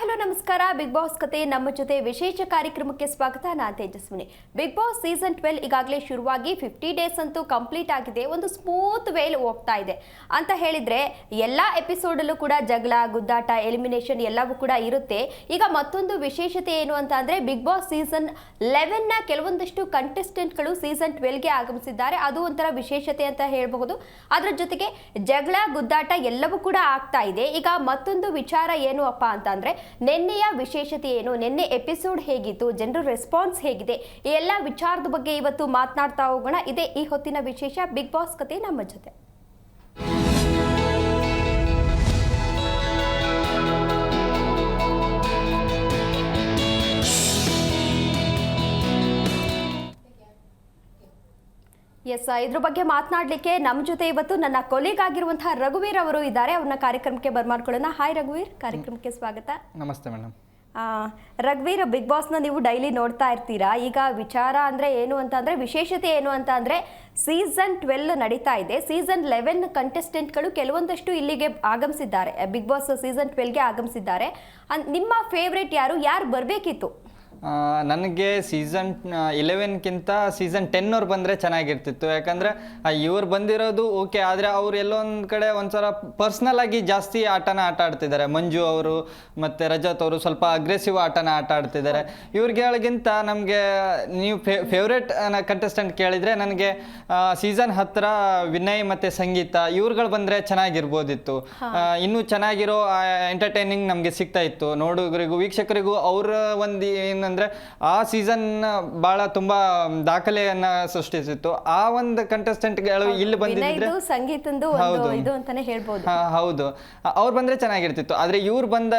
Hello, ನಮಸ್ಕಾರ. Big boss ಕತೆ ನಮ್ಮ ಜೊತೆ ವಿಶೇಷ ಕಾರ್ಯಕ್ರಮಕ್ಕೆ ಸ್ವಾಗತ. ನಾನು Tejaswini. Big boss season twelve ಈಗಾಗಲೇ ಶುರುವಾಗಿ ಫಿಫ್ಟಿ ಡೇಸ್ ಅಂತೂ ಕಂಪ್ಲೀಟ್ ಆಗಿದೆ. ಒಂದು ಸ್ಮೂತ್ ವೇಲ್ ಹೋಗ್ತಾ ಇದೆ. ಅಂತ ಹೇಳಿದ್ರೆ, ಎಲ್ಲ ಎಪಿಸೋಡಲ್ಲೂ ಕೂಡ ಜಗಳ, ಗುದ್ದಾಟ, ಎಲಿಮಿನೇಷನ್ ಎಲ್ಲವೂ ಕೂಡ ಇರುತ್ತೆ. ಈಗ ಮತ್ತೊಂದು ವಿಶೇಷತೆ ಏನು ಅಂತ ಅಂದ್ರೆ, ಬಿಗ್ ಬಾಸ್ ಸೀಸನ್ ಲೆವೆನ್ನ ಕೆಲವೊಂದಷ್ಟು ಕಂಟೆಸ್ಟೆಂಟ್ಗಳು ಸೀಸನ್ ಟ್ವೆಲ್ಗೆ ಆಗಮಿಸಿದ್ದಾರೆ. ಅದು ಒಂಥರ ವಿಶೇಷತೆ ಅಂತ ಹೇಳಬಹುದು. ಅದರ ಜೊತೆಗೆ ಜಗಳ, ಗುದ್ದಾಟ ಎಲ್ಲವೂ ಕೂಡ ಆಗ್ತಾ ಇದೆ. ಈಗ ಮತ್ತೊಂದು ವಿಚಾರ ಏನು ಅಪ್ಪ ಅಂತ ನಿನ್ನೆಯ ವಿಶೇಷತೆ ಏನು ನಿನ್ನೆ ಎಪಿಸೋಡ್ ಹೇಗಿತ್ತು? ಜನರ ರೆಸ್ಪಾನ್ಸ್ ಹೇಗಿದೆ? ಈ ಎಲ್ಲ ವಿಚಾರದ ಬಗ್ಗೆ ಇವತ್ತು ಮಾತನಾಡ್ತಾ ಹೋಗೋಣ. ಇದೇ ಈ ಹೊತ್ತಿನ ವಿಶೇಷ ಬಿಗ್ ಬಾಸ್ ಕತೆ ನಮ್ಮ ಜೊತೆ. ಎಸ್ ಇದ್ರ ಬಗ್ಗೆ ಮಾತನಾಡಲಿಕ್ಕೆ ನಮ್ಮ ಜೊತೆ ಇವತ್ತು ನನ್ನ ಕೊಲೀಗ್ ಆಗಿರುವಂತಹ ರಘುವೀರ್ ಅವರು ಇದ್ದಾರೆ. ಅವ್ರನ್ನ ಕಾರ್ಯಕ್ರಮಕ್ಕೆ ಬರ್ಮಾಡ್ಕೊಳ್ಳೋಣ. ಹಾಯ್ ರಘುವೀರ್. ಕಾರ್ಯಕ್ರಮಕ್ಕೆ ಸ್ವಾಗತ. ನಮಸ್ತೆ ಮೇಡಮ್. ರಘುವೀರ್ ಬಿಗ್ ಬಾಸ್ನ ನೀವು ಡೈಲಿ ನೋಡ್ತಾ ಇರ್ತೀರಾ? ಈಗ ವಿಚಾರ ಅಂದ್ರೆ ಏನು ಅಂತ ಅಂದ್ರೆ ವಿಶೇಷತೆ ಏನು ಅಂತ ಅಂದ್ರೆ ಸೀಸನ್ ಟ್ವೆಲ್ ನಡೀತಾ ಇದೆ. ಸೀಸನ್ ಲೆವೆನ್ ಕಂಟೆಸ್ಟೆಂಟ್ಗಳು ಕೆಲವೊಂದಷ್ಟು ಇಲ್ಲಿಗೆ ಆಗಮಿಸಿದ್ದಾರೆ. ಬಿಗ್ ಬಾಸ್ ಸೀಸನ್ ಟ್ವೆಲ್ಗೆ ಆಗಮಿಸಿದ್ದಾರೆ. ನಿಮ್ಮ ಫೇವ್ರೇಟ್ ಯಾರು? ಯಾರು ಬರಬೇಕಿತ್ತು? ನನಗೆ ಸೀಸನ್ ಇಲೆವೆನ್ಗಿಂತ ಸೀಸನ್ ಟೆನ್ ಅವ್ರು ಬಂದರೆ ಚೆನ್ನಾಗಿರ್ತಿತ್ತು. ಯಾಕಂದರೆ ಇವ್ರು ಬಂದಿರೋದು ಓಕೆ ಆದರೆ ಅವ್ರು ಒಂದು ಕಡೆ ಒಂಥರ ಪರ್ಸ್ನಲ್ ಆಗಿ ಜಾಸ್ತಿ ಆಟನ ಆಟ ಆಡ್ತಿದ್ದಾರೆ. ಮಂಜು ಅವರು ಮತ್ತು ರಜತ್ ಅವರು ಸ್ವಲ್ಪ ಅಗ್ರೆಸಿವ್ ಆಟನ ಆಟ ಆಡ್ತಿದ್ದಾರೆ. ಇವ್ರಿಗಳಿಗಿಂತ ನಮಗೆ ನೀವು ಫೇವ್ರೇಟ್ ಕಂಟೆಸ್ಟೆಂಟ್ ಕೇಳಿದರೆ ನನಗೆ ಸೀಸನ್ ಹತ್ತಿರ ವಿನಯ್ ಮತ್ತು ಸಂಗೀತ ಇವ್ರುಗಳು ಬಂದರೆ ಚೆನ್ನಾಗಿರ್ಬೋದಿತ್ತು. ಇನ್ನೂ ಚೆನ್ನಾಗಿರೋ ಎಂಟರ್ಟೈನಿಂಗ್ ನಮಗೆ ಸಿಗ್ತಾ ಇತ್ತು. ನೋಡುಗರಿಗೂ ವೀಕ್ಷಕರಿಗೂ ಅವರ ಒಂದು ಏನಂದ್ರೆ ಆ ಸೀಸನ್ ಭಾಳ ತುಂಬ ದಾಖಲೆಯನ್ನ ಸೃಷ್ಟಿಸಿತ್ತು. ಆ ಒಂದು ಕಂಟೆಸ್ಟೆಂಟ್ಗಳು ಇಲ್ಲಿ ಬಂದಿದ್ರೆ ಸಂಗೀತದ್ದು. ಇದು ಅಂತಾನೆ ಹೇಳ್ಬೋದು. ಹೌದು. ಅವ್ರು ಬಂದ್ರೆ ಚೆನ್ನಾಗಿರ್ತಿತ್ತು. ಆದ್ರೆ ಇವ್ರು ಬಂದ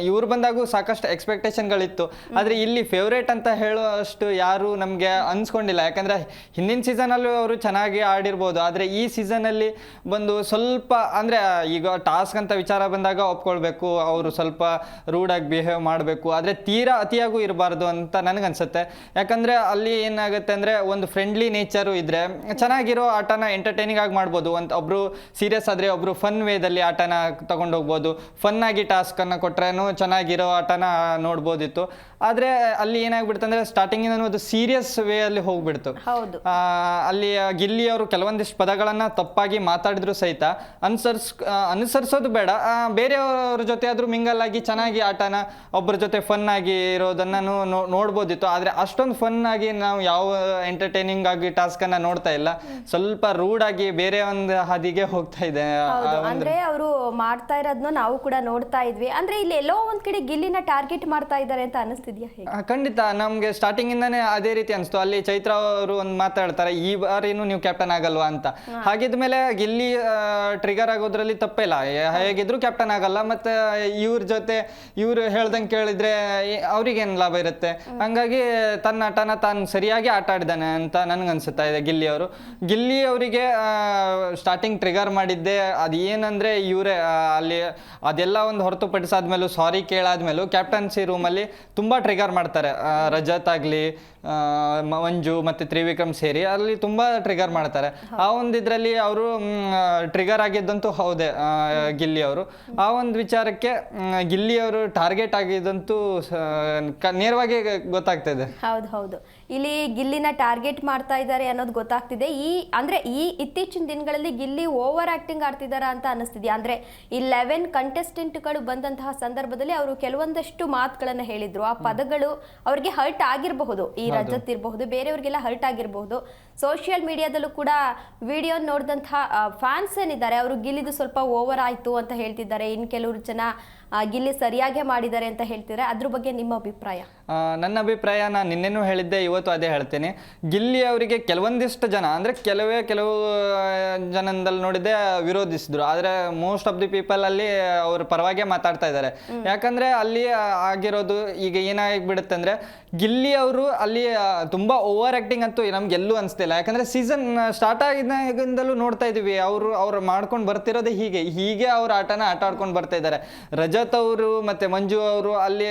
ಇವ್ರು ಬಂದಾಗೂ ಸಾಕಷ್ಟು ಎಕ್ಸ್ಪೆಕ್ಟೇಷನ್ಗಳಿತ್ತು ಆದ್ರೆ ಇಲ್ಲಿ ಫೇವ್ರೇಟ್ ಅಂತ ಹೇಳುವಷ್ಟು ಯಾರು ನಮಗೆ ಅನ್ಸ್ಕೊಂಡಿಲ್ಲ. ಯಾಕಂದ್ರೆ ಹಿಂದಿನ ಸೀಸನಲ್ಲೂ ಅವರು ಚೆನ್ನಾಗಿ ಆಡಿರ್ಬೋದು. ಆದ್ರೆ ಈ ಸೀಸನ್ ಅಲ್ಲಿ ಬಂದು ಸ್ವಲ್ಪ ಅಂದ್ರೆ ಈಗ ಟಾಸ್ಕ್ ಅಂತ ವಿಚಾರ ಬಂದಾಗ ಒಪ್ಕೊಳ್ಬೇಕು. ಅವರು ಸ್ವಲ್ಪ ರೂಡಾಗಿ ಬಿಹೇವ್ ಮಾಡಬೇಕು. ಆದ್ರೆ ತೀರಾ ಅತಿಯಾಗೂ ಇರಬಾರ್ದು. ಅಂತ ನನಗನ್ಸುತ್ತೆ. ಯಾಕಂದ್ರೆ ಅಲ್ಲಿ ಏನಾಗುತ್ತೆ ಅಂದ್ರೆ ಒಂದು ಫ್ರೆಂಡ್ಲಿ ನೇಚರು ಇದ್ರೆ ಚೆನ್ನಾಗಿರೋ ಆಟನ ಎಂಟರ್ಟೈನಿಂಗ್ ಆಗಿ ಮಾಡ್ಬೋದು. ಅಂತ ಒಬ್ಬರು ಸೀರಿಯಸ್ ಆದ್ರೆ ಒಬ್ಬರು ಫನ್ ವೇದಲ್ಲಿ ಆಟನ ತೊಗೊಂಡೋಗ್ಬೋದು. ಫನ್ನಾಗಿ ಫನ್ ಆಗಿ ಟಾಸ್ಕ್ ಅನ್ನ ಕೊಟ್ರೇನು ಚೆನ್ನಾಗಿರೋ ಆಟನ ನೋಡ್ಬೋದಿತ್ತು. ಆದರೆ ಅಲ್ಲಿ ಏನಾಗ್ಬಿಡ್ತು ಅಂದ್ರೆ ಸ್ಟಾರ್ಟಿಂಗ್ ಅದು ಸೀರಿಯಸ್ ವೇ ಅಲ್ಲಿ ಹೋಗ್ಬಿಡ್ತು. ಅಲ್ಲಿ ಗಿಲ್ಲಿ ಅವರು ಕೆಲವೊಂದಿಷ್ಟು ಪದಗಳನ್ನ ತಪ್ಪಾಗಿ ಮಾತಾಡಿದ್ರು ಸಹಿತ ಅನುಸರ್ಸ್ ಅನುಸರಿಸೋದು ಬೇಡ. ಬೇರೆಯವ್ರ ಜೊತೆ ಆದ್ರೂ ಮಿಂಗಲ್ ಆಗಿ ಚೆನ್ನಾಗಿ ಆಟನ ಒಬ್ಬರ ಜೊತೆ ಫನ್ ಆಗಿ ಇರೋದನ್ನ ನೋ- ನೋಡ್ಬೋದಿತ್ತು. ಆದರೆ ಅಷ್ಟೊಂದು ಫನ್ ಆಗಿ ನಾವು ಯಾವ ಎಂಟರ್ಟೈನಿಂಗ್ ಆಗಿ ಟಾಸ್ಕ್ ಅನ್ನ ನೋಡ್ತಾ ಇಲ್ಲ. ಸ್ವಲ್ಪ ರೂಡ್ ಆಗಿ ಬೇರೆ ಒಂದು ಹಾದಿಗೆ ಹೋಗ್ತಾ ಇದೆ. ಹೌದು. ಅಂದ್ರೆ ಅವರು ಮಾಡ್ತಾ ಇರೋದನ್ನ ನಾವು ಕೂಡ ನೋಡ್ತಾ ಇದ್ವಿ. ಅಂದ್ರೆ ಇಲ್ಲಿ ಎಲ್ಲೋ ಒಂದ್ ಕಡೆ ಗಿಲ್ಲಿನ ಟಾರ್ಗೆಟ್ ಮಾಡ್ತಾ ಇದ್ದಾರೆ ಅಂತ ಅನಿಸ್ತಿದ್ಯಾ ಹೇಗೆ? ಆ, ಖಂಡಿತ. ನಮ್ಗೆ ಸ್ಟಾರ್ಟಿಂಗ್ ಇಂದಾನೆ ಅದೇ ರೀತಿ ಅನಿಸ್ತು. ಅಲ್ಲಿ ಚೈತ್ರ ಅವರು ಒಂದು ಮಾತಾಡ್ತಾರೆ ಈ ಬಾರಿನೂ ನೀವು ಕ್ಯಾಪ್ಟನ್ ಆಗಲ್ವಾ? ಅಂತ. ಹಾಗಿದ್ಮೇಲೆ ಗಿಲ್ಲಿ ಟ್ರಿಗರ್ ಆಗೋದ್ರಲ್ಲಿ ತಪ್ಪಿಲ್ಲ. ಇಲ್ಲ ಹೇಗಿದ್ರು ಕ್ಯಾಪ್ಟನ್ ಆಗಲ್ಲ. ಮತ್ತೆ ಇವ್ರ ಜೊತೆ ಇವ್ರು ಹೇಳ್ದಂಗೆ ಕೇಳಿದ್ರೆ ಅವ್ರಿಗೇನ್ ಲಾಭ ಇರುತ್ತೆ. ಹಂಗಾಗಿ ತನ್ನ ಆಟನ ತಾನು ಸರಿಯಾಗಿ ಆಟ ಆಡಿದಾನೆ ಅಂತ ನನ್ಗನ್ಸುತ್ತಾ ಇದೆ ಗಿಲ್ಲಿ ಅವರು ಗಿಲ್ಲಿ ಅವರಿಗೆ ಸ್ಟಾರ್ಟಿಂಗ್ ಟ್ರಿಗರ್ ಮಾಡಿದ್ದೆ. ಅದು ಏನಂದ್ರೆ ಇವರೇ ಅಲ್ಲಿ ಅದೆಲ್ಲ ಒಂದು ಹೊರತುಪಡಿಸಾದ್ಮೇಲೂ ಸಾರಿ ಕೇಳಾದ್ಮೇಲೂ ಕ್ಯಾಪ್ಟನ್ಸಿ ರೂಮಲ್ಲಿ ತುಂಬಾ ಟ್ರಿಗರ್ ಮಾಡ್ತಾರೆ. ರಜತ್ ಆಗಲಿ ಮಂಜು ಮತ್ತು ತ್ರಿವಿಕ್ರಮ್ ಸೇರಿ ಅಲ್ಲಿ ತುಂಬಾ ಟ್ರಿಗರ್ ಮಾಡ್ತಾರೆ. ಆ ಒಂದು ಇದರಲ್ಲಿ ಅವರು ಟ್ರಿಗರ್ ಆಗಿದ್ದಂತೂ ಹೌದೇ ಗಿಲ್ಲಿ ಅವರು. ಆ ಒಂದು ವಿಚಾರಕ್ಕೆ ಗಿಲ್ಲಿ ಅವರು ಟಾರ್ಗೆಟ್ ಆಗಿದ್ದಂತೂ ನೇರವಾಗಿ ಗೊತ್ತಾಗ್ತದೆ. ಹೌದು ಹೌದು. ಇಲ್ಲಿ ಗಿಲ್ಲಿನ ಟಾರ್ಗೆಟ್ ಮಾಡ್ತಾ ಇದ್ದಾರೆ ಅನ್ನೋದು ಗೊತ್ತಾಗ್ತಿದೆ. ಈ ಅಂದ್ರೆ ಈ ಇತ್ತೀಚಿನ ದಿನಗಳಲ್ಲಿ ಗಿಲ್ಲಿ ಓವರ್ ಆ್ಯಕ್ಟಿಂಗ್ ಆಡ್ತಿದಾರ ಅಂತ ಅನಿಸ್ತಿದ್ಯಾ ಅಂದ್ರೆ ಈ ಲೆವೆನ್ ಕಂಟೆಸ್ಟೆಂಟ್ಗಳು ಬಂದಂತಹ ಸಂದರ್ಭದಲ್ಲಿ ಅವರು ಕೆಲವೊಂದಷ್ಟು ಮಾತುಗಳನ್ನು ಹೇಳಿದ್ರು. ಆ ಪದಗಳು ಅವರಿಗೆ ಹರ್ಟ್ ಆಗಿರಬಹುದು. ಈ ರಜತ್ ಇರಬಹುದು ಬೇರೆಯವ್ರಿಗೆಲ್ಲ ಹರ್ಟ್ ಆಗಿರಬಹುದು. ಸೋಷಿಯಲ್ ಮೀಡಿಯಾದಲ್ಲೂ ಕೂಡ ವಿಡಿಯೋ ನೋಡಿದಂತಹ ಫ್ಯಾನ್ಸ್ ಏನಿದ್ದಾರೆ, ಅವರು ಗಿಲಿದು ಸ್ವಲ್ಪ ಓವರ್ ಆಯ್ತು ಅಂತ ಹೇಳ್ತಿದ್ದಾರೆ. ಇನ್ ಕೆಲವರು ಜನ ಆ, ಗಿಲ್ಲಿ ಸರಿಯಾಗೇ ಮಾಡಿದ್ದಾರೆ ಅಂತ ಹೇಳ್ತೀರಾ? ಅದ್ರ ಬಗ್ಗೆ ನಿಮ್ಮ ಅಭಿಪ್ರಾಯ? ನನ್ನ ಅಭಿಪ್ರಾಯ ನಾನು ನಿನ್ನೆನೂ ಹೇಳಿದ್ದೆ ಇವತ್ತು ಅದೇ ಹೇಳ್ತೇನೆ. ಗಿಲ್ಲಿ ಅವರಿಗೆ ಕೆಲವೊಂದಿಷ್ಟು ಜನ ಅಂದರೆ ಕೆಲವೇ ಕೆಲವು ಜನದಲ್ಲಿ ನೋಡಿದ್ದೆ ವಿರೋಧಿಸಿದ್ರು. ಆದರೆ ಮೋಸ್ಟ್ ಆಫ್ ದಿ ಪೀಪಲ್ ಅಲ್ಲಿ ಅವ್ರ ಪರವಾಗಿ ಮಾತಾಡ್ತಾ ಇದ್ದಾರೆ. ಯಾಕಂದ್ರೆ ಅಲ್ಲಿ ಆಗಿರೋದು ಈಗ ಏನಾಗಿಬಿಡುತ್ತೆ ಅಂದ್ರೆ ಗಿಲ್ಲಿ ಅವರು ಅಲ್ಲಿ ತುಂಬಾ ಓವರ್ ಆಕ್ಟಿಂಗ್ ಅಂತೂ ನಮ್ಗೆಲ್ಲೂ ಅನಿಸ್ತಿಲ್ಲ ಯಾಕಂದ್ರೆ ಸೀಸನ್ ಸ್ಟಾರ್ಟ್ ಆಗಿದ್ದಾಗಿಂದಲೂ ನೋಡ್ತಾ ಇದೀವಿ. ಅವರು ಅವ್ರು ಮಾಡ್ಕೊಂಡು ಬರ್ತಿರೋದೇ ಹೀಗೆ. ಹೀಗೆ ಅವ್ರ ಆಟನ ಆಟ ಆಡ್ಕೊಂಡು ಬರ್ತಾ ಇದ್ದಾರೆ. ರಜತ್ ರಜತ್ ಅವರು ಮತ್ತೆ ಮಂಜು ಅವರು ಅಲ್ಲಿ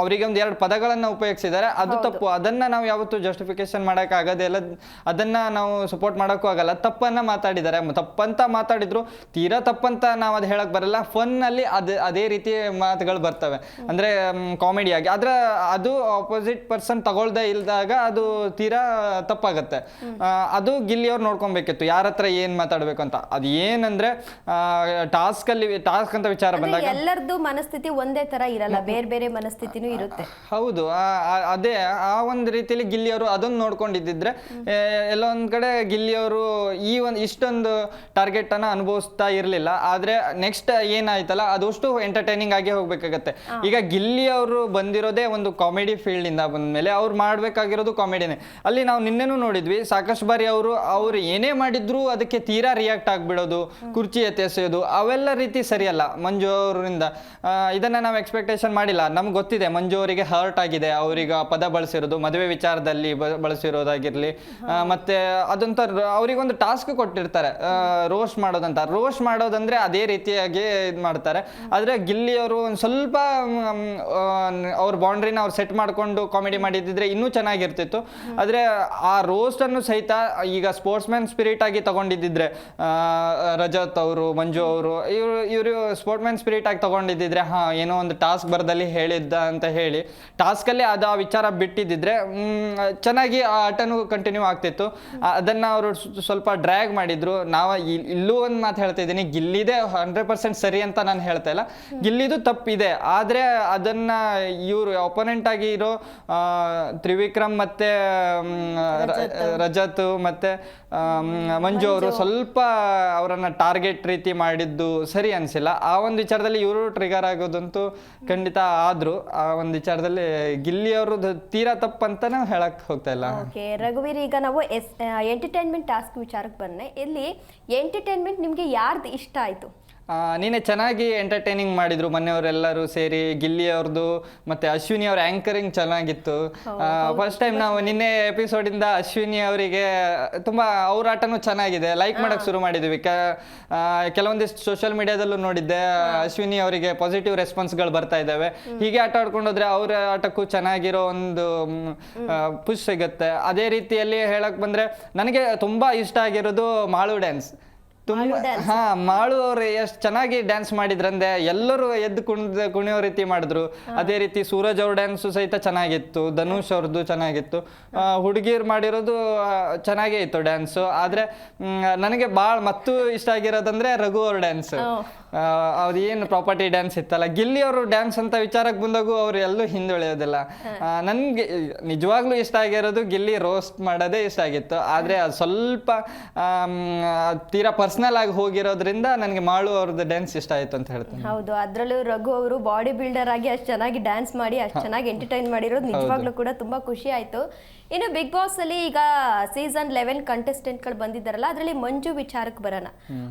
ಅವರಿಗೆ ಒಂದು ಎರಡು ಪದಗಳನ್ನ ಉಪಯೋಗಿಸಿದ್ದಾರೆ. ಅದು ತಪ್ಪು. ಅದನ್ನ ನಾವು ಯಾವತ್ತೂ ಜಸ್ಟಿಫಿಕೇಶನ್ ಮಾಡಕ್ ಆಗೋದಿಲ್ಲ ಅದನ್ನ ನಾವು ಸಪೋರ್ಟ್ ಮಾಡೋಕ್ಕೂ ಆಗಲ್ಲ. ತಪ್ಪನ್ನ ಮಾತಾಡಿದ್ದಾರೆ. ತಪ್ಪಂತ ಮಾತಾಡಿದ್ರು ತೀರಾ ತಪ್ಪಂತ ನಾವು ಅದು ಹೇಳಕ್ ಬರಲ್ಲ. ಫನ್ ಅಲ್ಲಿ ಅದೇ ಅದೇ ರೀತಿ ಮಾತುಗಳು ಬರ್ತವೆ. ಅಂದ್ರೆ ಕಾಮಿಡಿಯಾಗಿ ಆದ್ರೆ ಅದು ಆಪೋಸಿಟ್ ಪರ್ಸನ್ ತಗೊಳ್ದೆ ಇಲ್ದಾಗ ಅದು ತೀರಾ ತಪ್ಪಾಗತ್ತೆ. ಅದು ಗಿಲ್ಲಿ ಅವ್ರು ನೋಡ್ಕೊಬೇಕಿತ್ತು. ಯಾರ ಹತ್ರ ಏನ್ ಮಾತಾಡ್ಬೇಕು ಅಂತ. ಅದು ಏನಂದ್ರೆ ಟಾಸ್ಕ್ ಅಲ್ಲಿ ಟಾಸ್ಕ್ ಅಂತ ವಿಚಾರ ಬಂದಾಗ ಎಲ್ಲರದ್ದು ಮನಸ್ಥಿತಿ ಒಂದೇ ತರ ಇರಲ್ಲ ಬೇರೆ ಬೇರೆ ಮನಸ್ಥಿತಿನೂ ಇರುತ್ತೆ. ಹೌದು ಅದೇ ಆ ಒಂದು ರೀತಿಯಲ್ಲಿ ಗಿಲ್ಲಿಯವರು ಅದನ್ನ ನೋಡ್ಕೊಂಡಿದ್ದಿದ್ರೆ ಎಲ್ಲೊಂದ್ ಎಲ್ಲೋ ಒಂದ್ ಕಡೆ ಗಿಲ್ಲಿಯವರು ಈ ಒಂದು ಇಷ್ಟೊಂದು ಟಾರ್ಗೆಟ್ ಅನ್ನ ಅನುಭವಿಸ್ತಾ ಇರಲಿಲ್ಲ. ಆದ್ರೆ ನೆಕ್ಸ್ಟ್ ಏನಾಯ್ತಲ್ಲ ಅದಷ್ಟು ಎಂಟರ್ಟೈನಿಂಗ್ ಆಗಿ ಹೋಗ್ಬೇಕಾಗತ್ತೆ. ಈಗ ಗಿಲ್ಲಿ ಅವರು ಬಂದಿರೋದೇ ಒಂದು ಕಾಮಿಡಿ ಫೀಲ್ಡ್ ಇಂದ ಬಂದ್ಮೇಲೆ ಅವ್ರು ಮಾಡ್ಬೇಕಾಗಿರೋದು ಕಾಮಿಡಿನೇ ಅಲ್ಲಿ ನಾವು ನಿನ್ನೆನೂ ನೋಡಿದ್ವಿ ಸಾಕಷ್ಟು ಬಾರಿ ಅವರು ಅವ್ರು ಏನೇ ಮಾಡಿದ್ರು ಅದಕ್ಕೆ ತೀರಾ ರಿಯಾಕ್ಟ್ ಆಗ್ಬಿಡೋದು ಕುರ್ಚಿ ಎತ್ತೆಸೆಯೋದು ಅವೆಲ್ಲ ರೀತಿ ಸರಿಯಲ್ಲ. ಮಂಜು ಅವರಿಂದ. ಇದನ್ನ ನಾವು ಎಕ್ಸ್ಪೆಕ್ಟೇಷನ್ ಮಾಡಿಲ್ಲ. ನಮ್ಗೆ ಗೊತ್ತಿದೆ ಮಂಜು ಅವರಿಗೆ ಹರ್ಟ್ ಆಗಿದೆ. ಅವ್ರಿಗೆ ಪದ ಬಳಸಿರೋದು, ಮದುವೆ ವಿಚಾರದಲ್ಲಿ ಬಳಸಿರೋದಾಗಿರಲಿ. ಮತ್ತೆ ಅದಂತ ಅವರಿಗೊಂದು ಟಾಸ್ಕ್ ಕೊಟ್ಟಿರ್ತಾರೆ. ರೋಸ್ಟ್ ಮಾಡೋದಂತ. ರೋಸ್ಟ್ ಮಾಡೋದಂದ್ರೆ ಅದೇ ರೀತಿಯಾಗಿ ಇದು ಮಾಡ್ತಾರೆ. ಆದರೆ ಗಿಲ್ಲಿ ಅವರು ಒಂದು ಸ್ವಲ್ಪ ಅವ್ರ ಬೌಂಡ್ರಿನ ಅವ್ರು ಸೆಟ್ ಮಾಡಿಕೊಂಡು ಕಾಮಿಡಿ ಮಾಡಿದ್ದಿದ್ರೆ ಇನ್ನೂ ಚೆನ್ನಾಗಿರ್ತಿತ್ತು. ಆದರೆ ಆ ರೋಸ್ಟ್ ಅನ್ನು ಸಹಿತ ಈಗ ಸ್ಪೋರ್ಟ್ಸ್ ಮ್ಯಾನ್ ಸ್ಪಿರಿಟ್ ಆಗಿ ತಗೊಂಡಿದ್ದಿದ್ರೆ ರಜತ್ ಅವರು, ಮಂಜು ಅವರು, ಇವರು ಇವರು ಸ್ಪೋರ್ಟ್ಸ್ ಮ್ಯಾನ್ ಸ್ಪಿರಿಟ್ ಆಗಿ ತಗೊಂಡಿದ್ದಿದ್ರೆ ಹಾ ಏನೋ ಒಂದು ಟಾಸ್ಕ್ ಬರದಲ್ಲಿ ಹೇಳಿದ್ದ ಅಂತ ಹೇಳಿ ಟಾಸ್ಕಲ್ಲಿ ಅದು ಆ ವಿಚಾರ ಬಿಟ್ಟಿದ್ದಿದ್ರೆ ಚೆನ್ನಾಗಿ ಆ ಆಟನೂ ಕಂಟಿನ್ಯೂ ಆಗ್ತಿತ್ತು. ಅದನ್ನು ಅವರು ಸ್ವಲ್ಪ ಡ್ರ್ಯಾಗ್ ಮಾಡಿದ್ರು. ನಾವು ಇಲ್- ಇಲ್ಲೂ ಒಂದು ಮಾತು ಹೇಳ್ತಾ ಇದ್ದೀನಿ. ಗಿಲ್ಲಿದೆ ಹಂಡ್ರೆಡ್ ಪರ್ಸೆಂಟ್ ಸರಿ ಅಂತ ನಾನು ಹೇಳ್ತಾ ಇಲ್ಲ. ಗಿಲ್ಲಿದು ತಪ್ಪಿದೆ. ಆದ್ರೆ ಅದನ್ನ ಇವರು ಒಪೊನೆಂಟ್ ಆಗಿ ಇರೋ ತ್ರಿವಿಕ್ರಮ್ ಮತ್ತೆ ರಜತ್. ಮತ್ತೆ ಮಂಜು ಅವರು ಸ್ವಲ್ಪ ಅವರನ್ನು ಟಾರ್ಗೆಟ್ ರೀತಿ ಮಾಡಿದ್ದು ಸರಿ ಅನಿಸಿಲ್ಲ. ಆ ಒಂದು ವಿಚಾರದಲ್ಲಿ ಇವರು ಟ್ರಿಗರ್ ಆಗೋದಂತೂ ಖಂಡಿತ ಆದ್ರು ಆ ಒಂದು ವಿಚಾರದಲ್ಲಿ ಗಿಲ್ಲಿ ಅವರು ತೀರಾ ತಪ್ಪಂತಾನೆ ಹೇಳಕ್ ಹೋಗ್ತಾ ಇಲ್ಲ. ಓಕೆ, ರಘುವೀರ್, ಈಗ ನಾವು ಎಂಟರ್ಟೈನ್ಮೆಂಟ್ ಟಾಸ್ಕ್ ವಿಚಾರಕ್ಕೆ ಬಂದೆ ಇಲ್ಲಿ ಎಂಟರ್ಟೈನ್ಮೆಂಟ್ ನಿಮ್ಗೆ ಯಾರ್ದು ಇಷ್ಟ ಆಯ್ತು? ನೀನೆ ಚೆನ್ನಾಗಿ ಎಂಟರ್ಟೈನಿಂಗ್ ಮಾಡಿದ್ರು ಮನೆಯವರೆಲ್ಲರೂ ಸೇರಿ ಗಿಲ್ಲಿ ಅವ್ರದ್ದು ಮತ್ತೆ ಅಶ್ವಿನಿ ಅವ್ರ ಆಂಕರಿಂಗ್ ಚೆನ್ನಾಗಿತ್ತು. ಫಸ್ಟ್ ಟೈಮ್ ನಾವು ನಿನ್ನೆ ಎಪಿಸೋಡ್ ಇಂದ ಅಶ್ವಿನಿ ಅವರಿಗೆ ತುಂಬಾ ಅವ್ರ ಆಟನೂ ಚೆನ್ನಾಗಿದೆ. ಲೈಕ್ ಮಾಡಕ್ ಶುರು ಮಾಡಿದ್ವಿ. ಕೆಲವೊಂದಿಷ್ಟು ಸೋಷಿಯಲ್ ಮೀಡಿಯಾದಲ್ಲೂ ನೋಡಿದ್ದೆ. ಅಶ್ವಿನಿ ಅವರಿಗೆ ಪಾಸಿಟಿವ್ ರೆಸ್ಪಾನ್ಸ್ಗಳು ಬರ್ತಾ ಇದ್ದಾವೆ. ಹೀಗೆ ಆಟ ಆಡ್ಕೊಂಡೋದ್ರೆ ಅವ್ರ ಆಟಕ್ಕೂ ಚೆನ್ನಾಗಿರೋ ಒಂದು ಪುಷ್ ಸಿಗುತ್ತೆ. ಅದೇ ರೀತಿಯಲ್ಲಿ ಹೇಳಕ್ ಬಂದ್ರೆ ನನಗೆ ತುಂಬಾ ಇಷ್ಟ ಆಗಿರೋದು ಮಾಳು ಡ್ಯಾನ್ಸ್ ತುಂಬ ಹಾ ಮಾಳು ಅವ್ರು ಎಷ್ಟು ಚೆನ್ನಾಗಿ ಡ್ಯಾನ್ಸ್ ಮಾಡಿದ್ರಂದ್ರೆ ಎಲ್ಲರೂ ಎದ್ದು ಕುಣಿದ ಕುಣಿಯೋ ರೀತಿ ಮಾಡಿದ್ರು. ಅದೇ ರೀತಿ ಸೂರಜ್ ಅವ್ರ ಡ್ಯಾನ್ಸು ಸಹಿತ ಚೆನ್ನಾಗಿತ್ತು. ಧನುಷ್ ಅವ್ರದ್ದು ಚೆನ್ನಾಗಿತ್ತು. ಹುಡುಗಿರು ಮಾಡಿರೋದು ಚೆನ್ನಾಗೇ ಇತ್ತು ಡ್ಯಾನ್ಸು ಆದ್ರೆ ನನಗೆ ಭಾಳ ಮತ್ತೂ ಇಷ್ಟ ಆಗಿರೋದಂದ್ರೆ ರಘು ಅವ್ರ ಡ್ಯಾನ್ಸ್ ಅವ್ರು ಏನು ಪ್ರಾಪರ್ಟಿ ಡ್ಯಾನ್ಸ್ ಇತ್ತಲ್ಲ ಗಿಲ್ಲಿ ಅವರು ಡ್ಯಾನ್ಸ್ ಅಂತ ವಿಚಾರಕ್ಕೆ ಬಂದಾಗೂ ಅವ್ರು ಎಲ್ಲೂ ಹಿಂದುಳಿಯೋದಿಲ್ಲ ನನಗೆ ನಿಜವಾಗ್ಲೂ ಇಷ್ಟ ಆಗಿರೋದು ಗಿಲ್ಲಿ ರೋಸ್ಟ್ ಮಾಡೋದೇ ಇಷ್ಟ ಆಗಿತ್ತು. ಆದ್ರೆ ಅದು ಸ್ವಲ್ಪ ತೀರಾ ಪರ್ಸನಲ್ ಆಗಿ ಹೋಗಿರೋದ್ರಿಂದ ನನಗೆ ಮಾಳು ಅವ್ರದ್ದು ಡ್ಯಾನ್ಸ್ ಇಷ್ಟ ಆಯ್ತು ಅಂತ ಹೇಳ್ತೀನಿ. ಹೌದು ಅದರಲ್ಲೂ ರಘು ಅವರು ಬಾಡಿ ಬಿಲ್ಡರ್ ಆಗಿ ಅಷ್ಟು ಚೆನ್ನಾಗಿ ಡ್ಯಾನ್ಸ್ ಮಾಡಿ ಅಷ್ಟು ಚೆನ್ನಾಗಿ ಎಂಟರ್ಟೈನ್ ಮಾಡಿರೋದು ನಿಜವಾಗ್ಲೂ ಕೂಡ ತುಂಬಾ ಖುಷಿ ಆಯ್ತು. ಇನ್ನು ಬಿಗ್ ಬಾಸ್ ಅಲ್ಲಿ ಈಗ ಸೀಸನ್ ಲೆವೆನ್ ಕಂಟೆಸ್ಟೆಂಟ್ಗಳು ಬಂದಿದ್ದಾರಲ್ಲ ಅದರಲ್ಲಿ ಮಂಜು ವಿಚಾರಕ್ಕೆ ಬರೋಣ.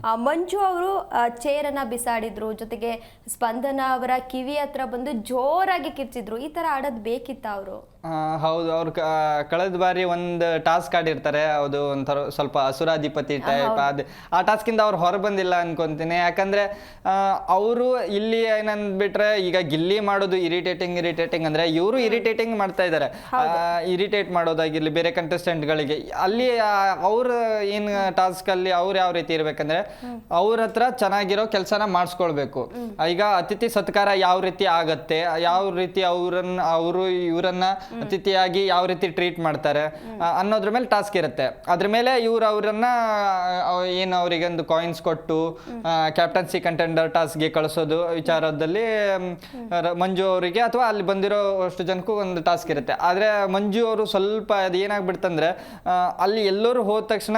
ಆ, ಮಂಜು ಅವರು ಚೇರ್ ಅನ್ನ ಬಿಸಾಡಿದ್ರು ಜೊತೆಗೆ ಸ್ಪಂದನ ಅವರ ಕಿವಿ ಹತ್ರ ಬಂದು ಜೋರಾಗಿ ಕಿರ್ಚಿದ್ರು. ಈ ತರ ಆಡೋದು ಬೇಕಿತ್ತ ಅವರು? ಹೌದು ಅವ್ರು ಕಳೆದ ಬಾರಿ ಒಂದು ಟಾಸ್ಕ್ ಆಡಿರ್ತಾರೆ. ಅದು ಒಂಥರ ಸ್ವಲ್ಪ ಅಸುರಾಧಿಪತಿ ಟೈಪ್ ಅದು ಆ ಟಾಸ್ಕಿಂದ ಅವ್ರು ಹೊರ ಬಂದಿಲ್ಲ ಅನ್ಕೊಂತೀನಿ. ಯಾಕಂದ್ರೆ ಅವರು ಇಲ್ಲಿ ಏನಂದ್ಬಿಟ್ರೆ ಈಗ ಗಿಲ್ಲಿ ಮಾಡೋದು ಇರಿಟೇಟಿಂಗ್ ಇರಿಟೇಟಿಂಗ್ ಅಂದ್ರೆ ಇವರು ಇರಿಟೇಟಿಂಗ್ ಮಾಡ್ತಾ ಇದ್ದಾರೆ ಇರಿಟೇಟ್ ಮಾಡೋದಾಗಿರ್ಲಿ ಬೇರೆ ಕಂಟೆಸ್ಟೆಂಟ್ಗಳಿಗೆ ಅಲ್ಲಿ ಅವ್ರ ಏನ್ ಟಾಸ್ಕ್ ಅಲ್ಲಿ ಅವ್ರು ಯಾವ ರೀತಿ ಇರ್ಬೇಕಂದ್ರೆ ಅವ್ರ ಹತ್ರ ಚೆನ್ನಾಗಿರೋ ಕೆಲಸನ ಮಾಡಿಸ್ಕೊಳ್ಬೇಕು. ಈಗ ಅತಿಥಿ ಸತ್ಕಾರ ಯಾವ ರೀತಿ ಆಗತ್ತೆ ಯಾವ ರೀತಿ ಅವ್ರನ್ನ ಅವರು ಇವರನ್ನ ಅತಿಥಿಯಾಗಿ ಯಾವ ರೀತಿ ಟ್ರೀಟ್ ಮಾಡ್ತಾರೆ ಅನ್ನೋದ್ರ ಮೇಲೆ ಟಾಸ್ಕ್ ಇರುತ್ತೆ. ಅದ್ರ ಮೇಲೆ ಇವ್ರು ಅವ್ರನ್ನ ಏನು ಅವರಿಗೆ ಒಂದು ಕಾಯಿನ್ಸ್ ಕೊಟ್ಟು ಕ್ಯಾಪ್ಟನ್ಸಿ ಕಂಟೆಂಡರ್ ಟಾಸ್ಕ್ಗೆ ಕಳಿಸೋದು ವಿಚಾರದಲ್ಲಿ ಮಂಜು ಅವರಿಗೆ ಅಥವಾ ಅಲ್ಲಿ ಬಂದಿರೋ ಅಷ್ಟು ಜನಕ್ಕೂ ಒಂದು ಟಾಸ್ಕ್ ಇರುತ್ತೆ. ಆದ್ರೆ ಮಂಜು ಅವರು ಸ್ವಲ್ಪ ಅದು ಏನಾಗ್ಬಿಡ್ತಂದ್ರೆ ಅಲ್ಲಿ ಎಲ್ಲರೂ ಹೋದ ತಕ್ಷಣ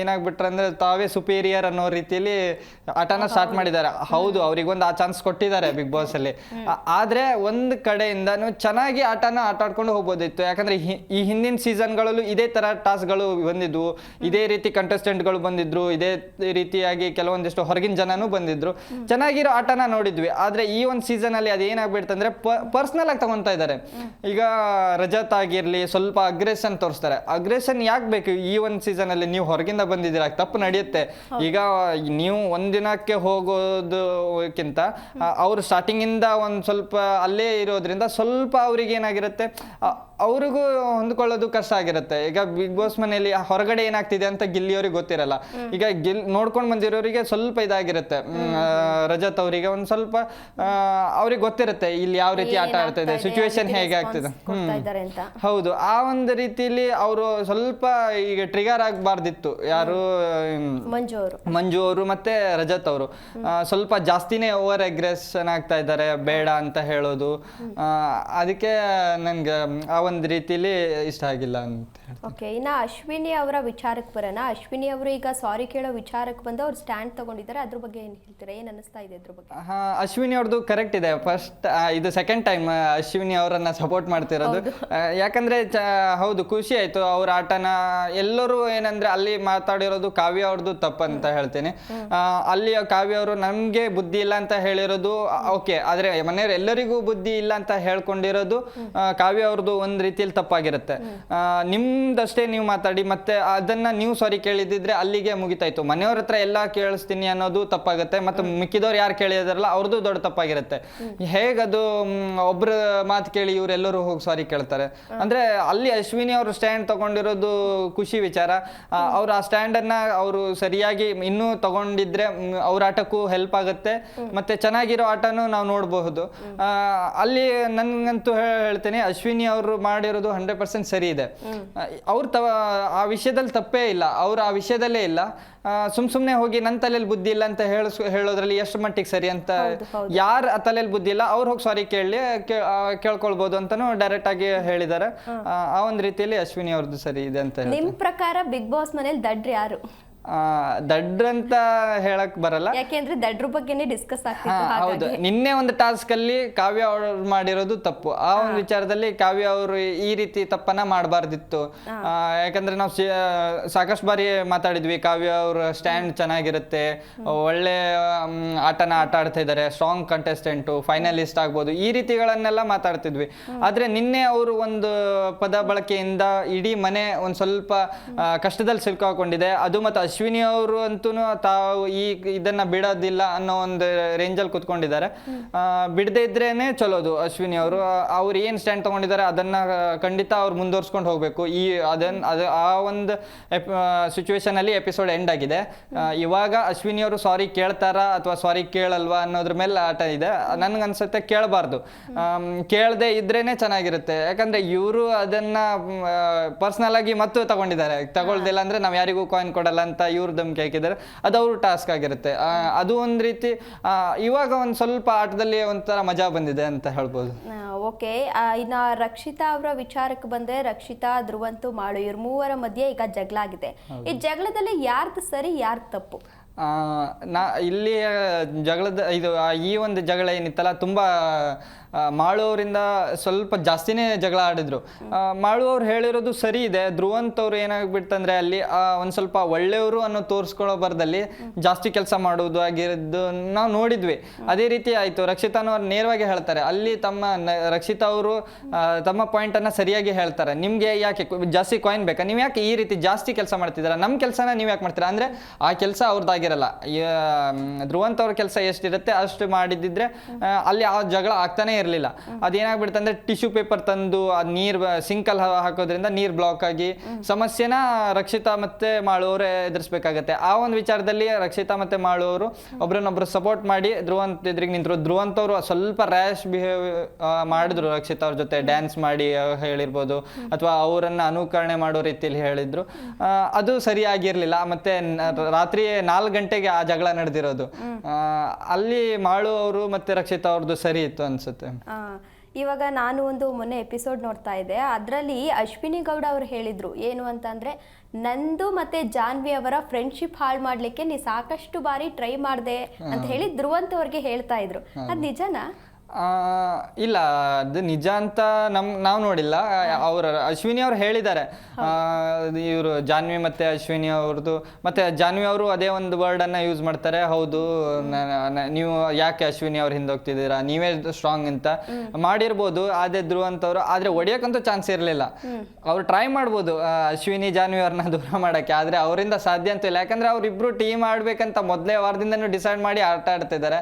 ಏನಾಗ್ಬಿಟ್ರಂದ್ರೆ ತಾವೇ ಸುಪೀರಿಯರ್ ಅನ್ನೋ ರೀತಿಯಲ್ಲಿ ಆಟನ ಸ್ಟಾರ್ಟ್ ಮಾಡಿದ್ದಾರೆ. ಹೌದು ಅವ್ರಿಗೊಂದು ಆ ಚಾನ್ಸ್ ಕೊಟ್ಟಿದ್ದಾರೆ ಬಿಗ್ ಬಾಸ್ ಅಲ್ಲಿ ಆದ್ರೆ ಒಂದ್ ಕಡೆಯಿಂದನೂ ಚೆನ್ನಾಗಿ ಆಟನ ಆಟ ಆಡ್ಕೊಂಡು ಹೋಗ್ಬೋದಿತ್ತು. ಯಾಕಂದ್ರೆ ಈ ಹಿಂದಿನ ಸೀಸನ್ಗಳಲ್ಲೂ ಇದೇ ತರ ಟಾಸ್ಗಳು ಬಂದಿದ್ವು. ಇದೇ ರೀತಿ ಕಂಟೆಸ್ಟೆಂಟ್ಗಳು ಬಂದಿದ್ರು. ಇದೇ ರೀತಿಯಾಗಿ ಕೆಲವೊಂದಿಷ್ಟು ಹೊರಗಿನ ಜನನೂ ಬಂದಿದ್ರು. ಚೆನ್ನಾಗಿರೋ ಆಟನ ನೋಡಿದ್ವಿ. ಆದ್ರೆ ಈ ಒಂದು ಸೀಸನ್ ಅಲ್ಲಿ ಅದೇನಾಗ್ಬಿಡ್ತಂದ್ರೆ ಪರ್ಸನಲ್ ಆಗಿ ತಗೊಂತಾ ಇದ್ದಾರೆ ಈಗ ರಜತ್ ಆಗಿರ್ಲಿ ಸ್ವಲ್ಪ ಅಗ್ರೆಷನ್ ತೋರಿಸ್ತಾರೆ. ಅಗ್ರೆಷನ್ ಯಾಕೆ ಬೇಕು? ಈ ಒಂದು ಸೀಸನ್ ಅಲ್ಲಿ ನೀವು ಹೊರಗಿಂದ ಬಂದಿದ್ದೀರಾ? ತಪ್ಪು ನಡೆಯುತ್ತೆ. ಈಗ ನೀವು ಒಂದಿನಕ್ಕೆ ಹೋಗೋದಕ್ಕಿಂತ ಅವರು ಸ್ಟಾರ್ಟಿಂಗಿಂದ ಒಂದು ಸ್ವಲ್ಪ ಅಲ್ಲೇ ಇರೋದ್ರಿಂದ ಸ್ವಲ್ಪ ಅವ್ರಿಗೆ ಏನಾಗಿರುತ್ತೆ? ಆ- ಅವ್ರಿಗೂ ಹೊಂದ್ಕೊಳ್ಳೋದು ಕಷ್ಟ ಆಗಿರುತ್ತೆ. ಈಗ ಬಿಗ್ ಬಾಸ್ ಮನೆಯಲ್ಲಿ ಹೊರಗಡೆ ಏನಾಗ್ತಿದೆ ಅಂತ ಗಿಲ್ಲಿಯವ್ರಿಗೆ ಗೊತ್ತಿರಲ್ಲ. ಈಗ ಗಿಲ್ ನೋಡ್ಕೊಂಡು ಬಂದಿರೋರಿಗೆ ಸ್ವಲ್ಪ ಇದಾಗಿರುತ್ತೆ. ಮ್, ಆ, ರಜತ್ ಅವರಿಗೆ ಒಂದು ಸ್ವಲ್ಪ ಅವ್ರಿಗೆ ಗೊತ್ತಿರುತ್ತೆ ಇಲ್ಲಿ ಯಾವ ರೀತಿ ಆಟ ಆಡ್ತಾ ಇದೆ ಸಿಚುವೇಶನ್ ಹೇಗೆ ಆಗ್ತಿದೆ. ಕೊಡ್ತಾ ಇದ್ದಾರೆ ಅಂತ. ಹೌದು ಆ ಒಂದು ರೀತಿಯಲ್ಲಿ ಅವರು ಸ್ವಲ್ಪ ಈಗ ಟ್ರಿಗರ್ ಆಗಬಾರ್ದಿತ್ತು. ಯಾರು ಮ್, ಮಂಜು ಅವರು. ಮಂಜು ಅವರು ಮತ್ತೆ ರಜತ್ ಅವರು. ಸ್ವಲ್ಪ ಜಾಸ್ತಿನೇ ಓವರ್ ಅಗ್ರೆಷನ್ ಆಗ್ತಾ ಇದ್ದಾರೆ ಬೇಡ ಅಂತ ಹೇಳೋದು. ಆ, ಅದಕ್ಕೆ ನನ್ಗೆ ಆ ಒಂದು ರೀತಿಲಿ ಇಷ್ಟ ಆಗಿಲ್ಲ ಅಂತ. ಓಕೆ ಇನ್ನ ಅಶ್ವಿನಿ ಅವರ ವಿಚಾರಕ್ಕೆ ಬರೋಣ. ಅಶ್ವಿನಿ ಅವರು ಈಗ ಸಾರಿ ಕೇಳೋ ವಿಚಾರಕ್ಕೆ ಬಂದು ಅವ್ರು ಸ್ಟ್ಯಾಂಡ್ ತಗೊಂಡಿದ್ದಾರೆ. ಅದ್ರ ಬಗ್ಗೆ ಏನ್ ಹೇಳ್ತೀರಾ? ಏನು ಅನಿಸ್ತಾ ಇದೆ ಅದ್ರ ಬಗ್ಗೆ? ಹಾ ಅಶ್ವಿನಿ ಅವ್ರದ್ದು ಕರೆಕ್ಟ್ ಇದೆ. ಫಸ್ಟ್ ಇದು ಸೆಕೆಂಡ್ ಟೈಮ್ ಅಶ್ವಿನಿ ಅವರನ್ನ ಸಪೋರ್ಟ್ ಮಾಡ್ತಿರೋದು. ಆ, ಯಾಕಂದ್ರೆ ಚ- ಹೌದು ಖುಷಿ ಆಯ್ತು ಅವ್ರ ಆಟನ. ಎಲ್ಲರೂ ಏನಂದ್ರೆ ಅಲ್ಲಿ ಮಾತಾಡಿರೋದು ಕಾವ್ಯ ಅವ್ರದ್ದು ತಪ್ಪಂತ ಹೇಳ್ತೇನೆ. ಆ, ಅಲ್ಲಿ ಕಾವ್ಯ ಅವರು ನಮ್ಗೆ ಬುದ್ಧಿ ಇಲ್ಲ ಅಂತ ಹೇಳಿರೋದು ಓಕೆ ಆದ್ರೆ ಮನೆಯವ್ರು ಎಲ್ಲರಿಗೂ ಬುದ್ಧಿ ಇಲ್ಲ ಅಂತ ಹೇಳ್ಕೊಂಡಿರೋದು ಆ, ಕಾವ್ಯ ಅವ್ರದ್ದು ಒಂದ್ ರೀತಿಯಲ್ಲಿ ತಪ್ಪಾಗಿರುತ್ತೆ. ನಿಮ್ದಷ್ಟೇ ನೀವು ಮಾತಾಡಿ ಮತ್ತೆ ಅದನ್ನ ನೀವು ಸಾರಿ ಕೇಳಿದಿದ್ರೆ ಅಲ್ಲಿಗೆ ಮುಗಿತಾಯ್ತು. ಮನೆಯವ್ರ ಹತ್ರ ಎಲ್ಲ ಕೇಳಿಸ್ತೀನಿ ಅನ್ನೋದು ತಪ್ಪಾಗುತ್ತೆ ಮತ್ತೆ ಮಿಕ್ಕಿದವ್ರು ಯಾರು ಕೇಳಿದಾರಲ್ಲ ಅವ್ರದ್ದು ದೊಡ್ಡ ತಪ್ಪಾಗಿರುತ್ತೆ. ಹೇಗದು ಒಬ್ರ ಮಾತು ಕೇಳಿ ಇವರೆಲ್ಲರೂ ಹೋಗಿ ಸಾರಿ ಕೇಳ್ತಾರೆ. ಅಂದ್ರೆ ಅಲ್ಲಿ ಅಶ್ವಿನಿ ಅವರು ಸ್ಟ್ಯಾಂಡ್ ತಗೊಂಡಿರೋದು ಖುಷಿ ವಿಚಾರ. ಅವ್ರು ಆ ಸ್ಟ್ಯಾಂಡ್ ಅನ್ನ ಅವರು ಸರಿಯಾಗಿ ಇನ್ನೂ ತಗೊಂಡಿದ್ರೆ ಅವ್ರ ಆಟಕ್ಕೂ ಹೆಲ್ಪ್ ಆಗುತ್ತೆ ಮತ್ತೆ ಚೆನ್ನಾಗಿರೋ ಆಟನೂ ನಾವು ನೋಡಬಹುದು. ಅಲ್ಲಿ ನನ್ಗಂತೂ ಹೇಳ್ತೇನೆ ಅಶ್ವಿನಿ ಅವರು ಮಾಡಿರೋದು ಹಂಡ್ರೆಡ್ ಪರ್ಸೆಂಟ್ ಸರಿ ಇದೆ. ಅವ್ರು ತ ಆ ವಿಷಯದಲ್ಲಿ ತಪ್ಪೇ ಇಲ್ಲ. ಅವ್ರು ಆ ವಿಷಯದಲ್ಲೇ ಇಲ್ಲ. ಸುಮ್ ಸುಮ್ನೆ ಹೋಗಿ ನನ್ನ ತಲೆಯಲ್ಲಿ ಬುದ್ಧಿ ಇಲ್ಲ ಅಂತ ಹೇಳಸ್ ಹೇಳೋದ್ರಲ್ಲಿ ಎಷ್ಟು ಮಟ್ಟಿಗೆ ಸರಿ ಅಂತ ಯಾರ ತಲೆಯಲ್ಲಿ ಬುದ್ಧಿ ಇಲ್ಲ ಅವ್ರು ಹೋಗಿ ಸಾರಿ ಕೇಳಿ ಕೇಳ್ಕೊಳ್ಬೋದು ಅಂತಾನು ಡೈರೆಕ್ಟ್ ಆಗಿ ಹೇಳಿದ್ದಾರೆ ಆ, ಒಂದು ರೀತಿಯಲ್ಲಿ ಅಶ್ವಿನಿ ಅವ್ರದ್ದು ಸರಿ ಇದೆ ಅಂತ ನಿಮ್ ಪ್ರಕಾರ ಬಿಗ್ ಬಾಸ್ ಮನೇಲಿ ದಡ್ರಿ ಯಾರು? ದಡ್ರಂತ ಹೇಳಕ್ ಬರಲ್ಲ. ಯಾಕೆಂದ್ರೆ ದಡ್ರ ಬಗ್ಗೆನೇ ಡಿಸ್ಕಸ್ ಆಗ್ತಿತ್ತು ಹೌದು. ಹಾಗಾಗಿ ನಿನ್ನೆ ಒಂದು ಟಾಸ್ಕ್ ಅಲ್ಲಿ ಕಾವ್ಯ ಅವರು ಮಾಡಿರೋದು ತಪ್ಪು. ಆ ಒಂದು ವಿಚಾರದಲ್ಲಿ ಕಾವ್ಯ ಅವರು ಈ ರೀತಿ ತಪ್ಪನ್ನ ಮಾಡಬಾರ್ದಿತ್ತು. ಯಾಕಂದ್ರೆ ನಾವು ಸಾಕಷ್ಟು ಬಾರಿ ಮಾತಾಡಿದ್ವಿ ಕಾವ್ಯ ಅವ್ರ ಸ್ಟ್ಯಾಂಡ್ ಚೆನ್ನಾಗಿರುತ್ತೆ. ಒಳ್ಳೆ ಮ್, ಆಟನ ಆಟ ಆಡ್ತಾ ಇದ್ದಾರೆ ಸ್ಟ್ರಾಂಗ್ ಕಂಟೆಸ್ಟೆಂಟು ಫೈನಲಿಸ್ಟ್ ಆಗ್ಬೋದು ಈ ರೀತಿಗಳನ್ನೆಲ್ಲ ಮಾತಾಡ್ತಿದ್ವಿ. ಆದ್ರೆ ನಿನ್ನೆ ಅವರು ಒಂದು ಪದ ಬಳಕೆಯಿಂದ ಇಡೀ ಮನೆ ಒಂದ್ ಸ್ವಲ್ಪ ಆ, ಕಷ್ಟದಲ್ಲಿ ಸಿಲ್ಕಾಕೊಂಡಿದೆ. ಅದು ಮತ್ತು ಅಶ್ವಿನಿ ಅವರು ಅಂತೂ ತಾವು ಈ ಇದನ್ನ ಬಿಡೋದಿಲ್ಲ ಅನ್ನೋ ಒಂದು ರೇಂಜಲ್ಲಿ ಕುತ್ಕೊಂಡಿದ್ದಾರೆ. ಬಿಡದೆ ಇದ್ರೇನೆ ಚಲೋದು ಅಶ್ವಿನಿ ಅವರು. ಅವ್ರು ಏನು ಸ್ಟ್ಯಾಂಡ್ ತಗೊಂಡಿದ್ದಾರೆ ಅದನ್ನ ಖಂಡಿತ ಅವ್ರು ಮುಂದುವರ್ಸ್ಕೊಂಡು ಹೋಗಬೇಕು. ಈ ಅದನ್ನ ಅದು ಆ ಒಂದು ಸಿಚುವೇಶನ್ ಅಲ್ಲಿ ಎಪಿಸೋಡ್ ಎಂಡ್ ಆಗಿದೆ. ಇವಾಗ ಅಶ್ವಿನಿ ಅವರು ಸಾರಿ ಕೇಳ್ತಾರಾ ಅಥವಾ ಸಾರಿ ಕೇಳಲ್ವಾ ಅನ್ನೋದ್ರ ಮೇಲೆ ಆಟ ಇದೆ. ನನ್ಗನ್ಸುತ್ತೆ ಕೇಳಬಾರ್ದು. ಕೇಳದೆ ಇದ್ರೇನೆ ಚೆನ್ನಾಗಿರುತ್ತೆ. ಯಾಕಂದ್ರೆ ಇವರು ಅದನ್ನ ಪರ್ಸನಲ್ ಆಗಿ ಮತ್ತು ತಗೊಂಡಿದ್ದಾರೆ. ತಗೊಳ್ದಿಲ್ಲ ಅಂದ್ರೆ ನಾವು ಯಾರಿಗೂ ಕಾಯಿನ್ ಕೊಡಲ್ಲ ಅಂತ ಇವ್ರು ಧಮ್ಕಿ ಹಾಕಿದ್ದಾರೆ. ಅದು ಅವ್ರ ಟಾಸ್ಕ್ ಆಗಿರುತ್ತೆ. ಅದು ಒಂದ್ ರೀತಿ ಇವಾಗ ಒಂದು ಸ್ವಲ್ಪ ಆಟದಲ್ಲಿ ಒಂಥರ ಮಜಾ ಬಂದಿದೆ ಅಂತ ಹೇಳ್ಬೋದು. ಓಕೆ. ಇನ್ನು ರಕ್ಷಿತಾ ಅವರ ವಿಚಾರಕ್ಕೆ ಬಂದ್ರೆ ರಕ್ಷಿತಾ ಧ್ರುವಂತು ಮಾಡು ಇವ್ರ ಮೂವರ ಮಧ್ಯೆ ಈಗ ಜಗಳ ಆಗಿದೆ. ಈ ಜಗಳದಲ್ಲಿ ಯಾರ್ದು ಸರಿ ಯಾರ್ದು ತಪ್ಪು? ನಾ ಇಲ್ಲಿ ಜಗಳದ ಇದು ಈ ಒಂದು ಜಗಳ ಏನಿತ್ತಲ್ಲ ತುಂಬಾ ಆ, ಮಾಳು ಅವರಿಂದ ಸ್ವಲ್ಪ ಜಾಸ್ತಿನೇ ಜಗಳ ಆಡಿದ್ರು. ಮಾಳುವವ್ರು ಹೇಳಿರೋದು ಸರಿ ಇದೆ. ಧ್ರುವಂತ್ ಅವ್ರು ಏನಾಗ್ಬಿಡ್ತಂದ್ರೆ ಅಲ್ಲಿ ಒಂದ್ ಸ್ವಲ್ಪ ಒಳ್ಳೆಯವರು ಅನ್ನೋ ತೋರಿಸ್ಕೊಳ್ಳೋ ಬರದಲ್ಲಿ ಜಾಸ್ತಿ ಕೆಲಸ ಮಾಡುವುದು ಆಗಿರೋದು ನಾವು ನೋಡಿದ್ವಿ. ಅದೇ ರೀತಿ ಆಯ್ತು. ರಕ್ಷಿತಾನು ಅವ್ರು ನೇರವಾಗಿ ಹೇಳ್ತಾರೆ. ಅಲ್ಲಿ ತಮ್ಮ ರಕ್ಷಿತಾ ಅವರು ತಮ್ಮ ಪಾಯಿಂಟ್ ಅನ್ನ ಸರಿಯಾಗಿ ಹೇಳ್ತಾರೆ. ನಿಮ್ಗೆ ಯಾಕೆ ಜಾಸ್ತಿ ಕಾಯಿನ್ ಬೇಕಾ? ನೀವು ಯಾಕೆ ಈ ರೀತಿ ಜಾಸ್ತಿ ಕೆಲಸ ಮಾಡ್ತಿದ್ದೀರಾ? ನಮ್ಮ ಕೆಲಸನ ನೀವು ಯಾಕೆ ಮಾಡ್ತೀರಾ? ಅಂದ್ರೆ ಆ ಕೆಲಸ ಅವ್ರದ್ದಾಗಿರಲ್ಲ ಧ್ರುವಂತ ಅವ್ರ ಕೆಲಸ ಎಷ್ಟಿರುತ್ತೆ ಅಷ್ಟು ಮಾಡಿದ್ದಿದ್ರೆ ಅಲ್ಲಿ ಆ ಜಗಳ ಆಗ್ತಾನೆ ಇರಲಿಲ್ಲ. ಅದೇನಾಗ್ಬಿಡುತ್ತೆ ಅಂದ್ರೆ ಟಿಶ್ಯೂ ಪೇಪರ್ ತಂದು ಅದ್ ನೀರ್ ಸಿಂಕಲ್ ಹಾಕೋದ್ರಿಂದ ನೀರ್ ಬ್ಲಾಕ್ ಆಗಿ ಸಮಸ್ಯೆನ ರಕ್ಷಿತಾ ಮತ್ತೆ ಮಾಡುವವರು ಎದುರಿಸಬೇಕಾಗತ್ತೆ. ಆ ಒಂದು ವಿಚಾರದಲ್ಲಿ ರಕ್ಷಿತಾ ಮತ್ತೆ ಮಾಡುವವರು ಒಬ್ರನ್ನೊಬ್ರು ಸಪೋರ್ಟ್ ಮಾಡಿ ಧ್ರುವಂತ್ ಎದುರಿಗೆ ನಿಂತರು. ಧ್ರುವಂತ್ ಅವರು ಸ್ವಲ್ಪ ರ್ಯಾಶ್ ಬಿಹೇವ್ ಮಾಡಿದ್ರು ರಕ್ಷಿತಾ ಅವ್ರ ಜೊತೆ. ಡ್ಯಾನ್ಸ್ ಮಾಡಿ ಹೇಳಿರ್ಬೋದು. ಅಥವಾ ಅವರನ್ನ ಅನುಕರಣೆ ಮಾಡೋ ರೀತಿಯಲ್ಲಿ ಹೇಳಿದ್ರು. ಅದು ಸರಿಯಾಗಿರ್ಲಿಲ್ಲ. ಮತ್ತೆ ರಾತ್ರಿ ನಾಲ್ಕು ಗಂಟೆಗೆ ಆ ಜಗಳ ನಡೆದಿರೋದು. ಅಲ್ಲಿ ಮಾಡುವವರು ಮತ್ತೆ ರಕ್ಷಿತಾ ಅವ್ರದ್ದು ಸರಿ ಇತ್ತು ಅನ್ಸುತ್ತೆ. ಇವಾಗ ನಾನು ಒಂದು ಮೊನ್ನೆ ಎಪಿಸೋಡ್ ನೋಡ್ತಾ ಇದ್ದೆ. ಅದರಲ್ಲಿ ಅಶ್ವಿನಿ ಗೌಡ ಅವರು ಹೇಳಿದ್ರು ಏನು ಅಂತಂದ್ರೆ ನಂದು ಮತ್ತೆ ಜಾನ್ವಿ ಅವರ ಫ್ರೆಂಡ್ಶಿಪ್ ಹಾಳು ಮಾಡ್ಲಿಕ್ಕೆ ನೀ ಸಾಕಷ್ಟು ಬಾರಿ ಟ್ರೈ ಮಾಡ್ದೆ ಅಂತ ಹೇಳಿ ಧ್ರುವಂತ್ ಅವ್ರಿಗೆ ಹೇಳ್ತಾ ಇದ್ರು. ಅದು ನಿಜನಾ? ಇಲ್ಲ ಅದು ನಿಜ ಅಂತ ನಮ್ ನಾವು ನೋಡಿಲ್ಲ. ಅವ್ರ ಅಶ್ವಿನಿ ಅವ್ರು ಹೇಳಿದ್ದಾರೆ. ಇವರು ಜಾನ್ವಿ ಮತ್ತೆ ಅಶ್ವಿನಿ ಅವ್ರದ್ದು ಮತ್ತೆ ಜಾನ್ವಿ ಅವರು ಅದೇ ಒಂದು ವರ್ಡ್ ಅನ್ನ ಯೂಸ್ ಮಾಡ್ತಾರೆ. ಹೌದು ನೀವು ಯಾಕೆ ಅಶ್ವಿನಿ ಅವ್ರ ಹಿಂದೆ ಹೋಗ್ತಿದ್ದೀರಾ? ನೀವೇ ಸ್ಟ್ರಾಂಗ್ ಅಂತ. ಮಾಡಿರ್ಬೋದು ಅದೇ ಧ್ರುವ ಅಂತವ್ರು ಆದ್ರೆ ಹೊಡಿಯೋಕ್ಕಂತೂ ಚಾನ್ಸ್ ಇರಲಿಲ್ಲ. ಅವ್ರು ಟ್ರೈ ಮಾಡ್ಬೋದು ಅಶ್ವಿನಿ ಜಾನ್ವಿ ಅವ್ರನ್ನ ದೂರ ಮಾಡಕ್ಕೆ. ಆದ್ರೆ ಅವರಿಂದ ಸಾಧ್ಯ ಅಂತ ಇಲ್ಲ. ಯಾಕಂದ್ರೆ ಅವ್ರಿಬ್ರು ಟೀಮ್ ಆಡ್ಬೇಕಂತ ಮೊದಲೇ ವಾರದಿಂದನೂ ಡಿಸೈಡ್ ಮಾಡಿ ಆಟ ಆಡ್ತಿದ್ದಾರೆ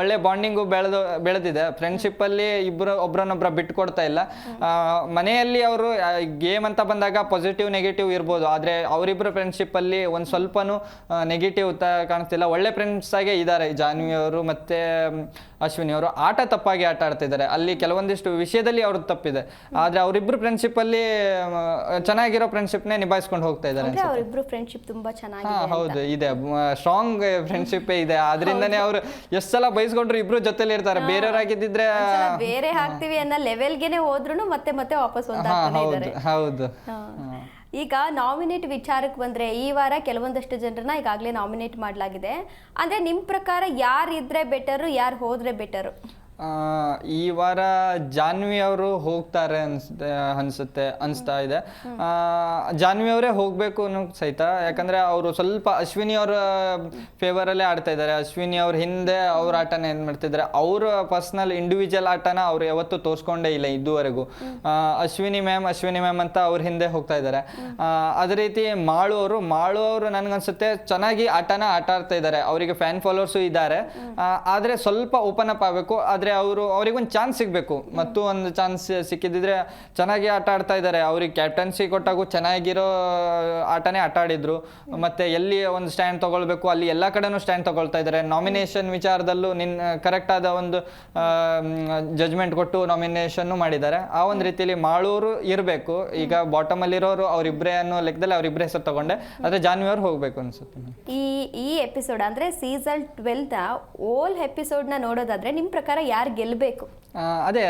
ಒಳ್ಳೆ ಬಾಂಡಿಂಗು ಬೆಳೆದು ಬೆಳೆದಿದೆ ಫ್ರೆಂಡ್ಶಿಪ್ ಅಲ್ಲಿ ಇಬ್ಬರು ಒಬ್ರನ್ನೊಬ್ರ ಬಿಟ್ಟು ಕೊಡ್ತಾ ಇಲ್ಲ ಮನೆಯಲ್ಲಿ ಅವರು ಗೇಮ್ ಅಂತ ಬಂದಾಗ ಪಾಸಿಟಿವ್ ನೆಗೆಟಿವ್ ಇರ್ಬೋದು. ಆದ್ರೆ ಅವರಿಬ್ರು ಫ್ರೆಂಡ್ಶಿಪ್ ಅಲ್ಲಿ ಒಂದ್ ಸ್ವಲ್ಪನೂ ನೆಗೆಟಿವ್ ಕಾಣಿಸ್ತಿಲ್ಲ. ಒಳ್ಳೆ ಫ್ರೆಂಡ್ಸ್ ಆಗೇ ಇದ್ದಾರೆ ಜಾನ್ವಿ ಅವರು ಮತ್ತೆ ಅಶ್ವಿನಿ ಅವರು. ಆಟ ತಪ್ಪಾಗಿ ಆಟ ಆಡ್ತಿದ್ದಾರೆ. ಅಲ್ಲಿ ಕೆಲವೊಂದಿಷ್ಟು ವಿಷಯದಲ್ಲಿ ಅವ್ರದ್ದು ತಪ್ಪಿದೆ. ಆದ್ರೆ ಅವರಿಬ್ರು ಫ್ರೆಂಡ್ಶಿಪ್ ಅಲ್ಲಿ ಚೆನ್ನಾಗಿರೋ ಫ್ರೆಂಡ್ಶಿಪ್ ನೇ ನಿಭಾಯಿಸ್ಕೊಂಡು ಹೋಗ್ತಾ ಇದ್ದಾರೆ ಅವರಿಬ್ರು ಫ್ರೆಂಡ್ಶಿಪ್ ತುಂಬಾ ಹಾ ಚೆನ್ನಾಗಿದೆ ಹೌದು. ಇದೆ. ಸ್ಟ್ರಾಂಗ್ ಫ್ರೆಂಡ್ಶಿಪ್ ಇದೆ. ಅದರಿಂದನೇ ಅವರು ಎಷ್ಟ್ ಸಲ ಬಯಸ್ಕೊಂಡ್ರು ಇಬ್ರು ಜೊತೆಲಿ ಇರ್ತಾರೆ. ಬೇರೆಯವರಾಗಿದ್ದಿದ್ರೆ ಒಂದ್ಸಲ ಬೇರೆ ಹಾಕ್ತಿವಿ ಅನ್ನೋ ಲೆವೆಲ್ಗೆನೆ ಹೋದ್ರು ಮತ್ತೆ ಮತ್ತೆ ವಾಪಸ್ ಒಂದಾಗ್ತಾನೆ ಹೌದು ಇದ್ದಾರೆ ಹೌದು. ಈಗ ನಾಮಿನೇಟ್ ವಿಚಾರಕ್ಕೆ ಬಂದ್ರೆ ಈ ವಾರ ಕೆಲವೊಂದಷ್ಟು ಜನರನ್ನ ಈಗಾಗಲೇ ನಾಮಿನೇಟ್ ಮಾಡಲಾಗಿದೆ. ಅಂದ್ರೆ ನಿಮ್ ಪ್ರಕಾರ ಯಾರಿದ್ರೆ ಬೆಟರ್ ಯಾರು ಹೋದ್ರೆ ಬೆಟರು ಈ ವಾರ ಜಾನ್ವಿ ಅವರು ಹೋಗ್ತಾರೆ ಅನ್ಸುತ್ತೆ ಅನ್ಸುತ್ತೆ, ಅನ್ಸ್ತಾ ಇದೆ. ಜಾನ್ವಿ ಅವರೇ ಹೋಗ್ಬೇಕು ಅನ್ನೋ ಸಹಿತ. ಯಾಕಂದ್ರೆ ಅವರು ಸ್ವಲ್ಪ ಅಶ್ವಿನಿ ಅವರ ಫೇವರ್ ಅಲ್ಲೇ ಆಡ್ತಾ ಇದ್ದಾರೆ. ಅಶ್ವಿನಿ ಅವ್ರ ಹಿಂದೆ ಅವ್ರ ಆಟನ ಏನ್ ಮಾಡ್ತಿದ್ದಾರೆ, ಅವ್ರ ಪರ್ಸನಲ್ ಇಂಡಿವಿಜುವಲ್ ಆಟನ ಅವ್ರು ಯಾವತ್ತೂ ತೋರ್ಸ್ಕೊಂಡೇ ಇಲ್ಲ ಇದುವರೆಗೂ. ಅಶ್ವಿನಿ ಮ್ಯಾಮ್ ಅಶ್ವಿನಿ ಮ್ಯಾಮ್ ಅಂತ ಅವ್ರ ಹಿಂದೆ ಹೋಗ್ತಾ ಇದ್ದಾರೆ. ಅದೇ ರೀತಿ ಮಾಳು ಅವರು ಮಾಳು ಅವರು ನನ್ಗನ್ಸುತ್ತೆ ಚೆನ್ನಾಗಿ ಆಟನ ಆಟ ಆಡ್ತಾ ಇದ್ದಾರೆ. ಅವರಿಗೆ ಫ್ಯಾನ್ ಫಾಲೋವರ್ಸು ಇದ್ದಾರೆ. ಆದ್ರೆ ಸ್ವಲ್ಪ ಓಪನ್ ಅಪ್ ಆಗಬೇಕು. ಆದ್ರೆ ಅವರು ಅವ್ರಿಗೊಂದು ಚಾನ್ಸ್ ಸಿಗಬೇಕು. ಮತ್ತು ಒಂದು ಚಾನ್ಸ್ ಸಿಕ್ಕಿದ್ರೆ ಚೆನ್ನಾಗಿ ಆಟ ಆಡ್ತಾ ಇದ್ದಾರೆ. ಅವ್ರಿಗೆ ಕ್ಯಾಪ್ಟನ್ಸಿ ಕೊಟ್ಟಾಗೂ ಚೆನ್ನಾಗಿರೋ ಆಟನೇ ಆಟ ಆಡಿದ್ರು. ಮತ್ತೆ ಎಲ್ಲಿ ಒಂದು ಸ್ಟ್ಯಾಂಡ್ ತಗೊಳ್ಬೇಕು, ಅಲ್ಲಿ ಎಲ್ಲ ಕಡೆನೂ ಸ್ಟ್ಯಾಂಡ್ ತಗೊಳ್ತಾ ಇದ್ದಾರೆ. ನಾಮಿನೇಷನ್ ವಿಚಾರದಲ್ಲೂ ನಿನ್ನ ಕರೆಕ್ಟಾದ ಒಂದು ಜಜ್ಮೆಂಟ್ ಕೊಟ್ಟು ನಾಮಿನೇಷನ್ನು ಮಾಡಿದ್ದಾರೆ. ಆ ಒಂದು ರೀತಿಯಲ್ಲಿ ಮಾಳೂರು ಇರಬೇಕು. ಈಗ ಬಾಟಮ್ ಅಲ್ಲಿರೋರು ಅವರಿಬ್ಬರೇ ಅನ್ನೋ ಲೆಕ್ಕದಲ್ಲಿ ಅವರಿಬ್ಬರೇ ಹೆಸರು ತಗೊಂಡೆ. ಆದರೆ ಜಾನ್ವಿ ಹೋಗಬೇಕು ಅನ್ಸುತ್ತೆ ಈ ಈ ಎಪಿಸೋಡ್ ಅಂದ್ರೆ ಸೀಸನ್ ಟ್ವೆಲ್ತ ಓಲ್ ಎಪಿಸೋಡ್ನ ನೋಡೋದಾದ್ರೆ ನಿಮ್ ಪ್ರಕಾರ ಯಾರು ಗೆಲ್ಲಬೇಕು ಅದೇ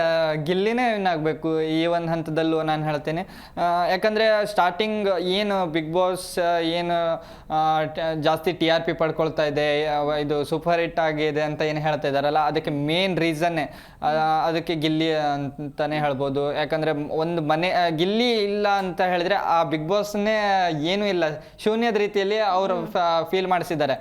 ಗಿಲ್ಲಿನೇ ವಿನ್ ಆಗಬೇಕು ಈ ಒಂದು ಹಂತದಲ್ಲೂ ನಾನು ಹೇಳ್ತೇನೆ. ಯಾಕಂದರೆ ಸ್ಟಾರ್ಟಿಂಗ್ ಏನು ಬಿಗ್ ಬಾಸ್ ಏನು ಜಾಸ್ತಿ ಟಿ ಆರ್ ಪಿ ಪಡ್ಕೊಳ್ತಾ ಇದೆ ಇದು ಸೂಪರ್ ಹಿಟ್ ಆಗಿದೆ ಅಂತ ಏನು ಹೇಳ್ತಾ ಇದ್ದಾರಲ್ಲ ಅದಕ್ಕೆ ಮೇನ್ ರೀಸನ್ನೇ ಅದಕ್ಕೆ ಗಿಲ್ಲಿ ಅಂತಾನೆ ಹೇಳ್ಬೋದು. ಯಾಕಂದರೆ ಒಂದು ಮನೆ ಗಿಲ್ಲಿ ಇಲ್ಲ ಅಂತ ಹೇಳಿದ್ರೆ ಆ ಬಿಗ್ ಬಾಸ್ನೇ ಏನೂ ಇಲ್ಲ. ಶೂನ್ಯದ ರೀತಿಯಲ್ಲಿ ಅವರು ಫೀಲ್ ಮಾಡಿಸಿದ್ದಾರೆ.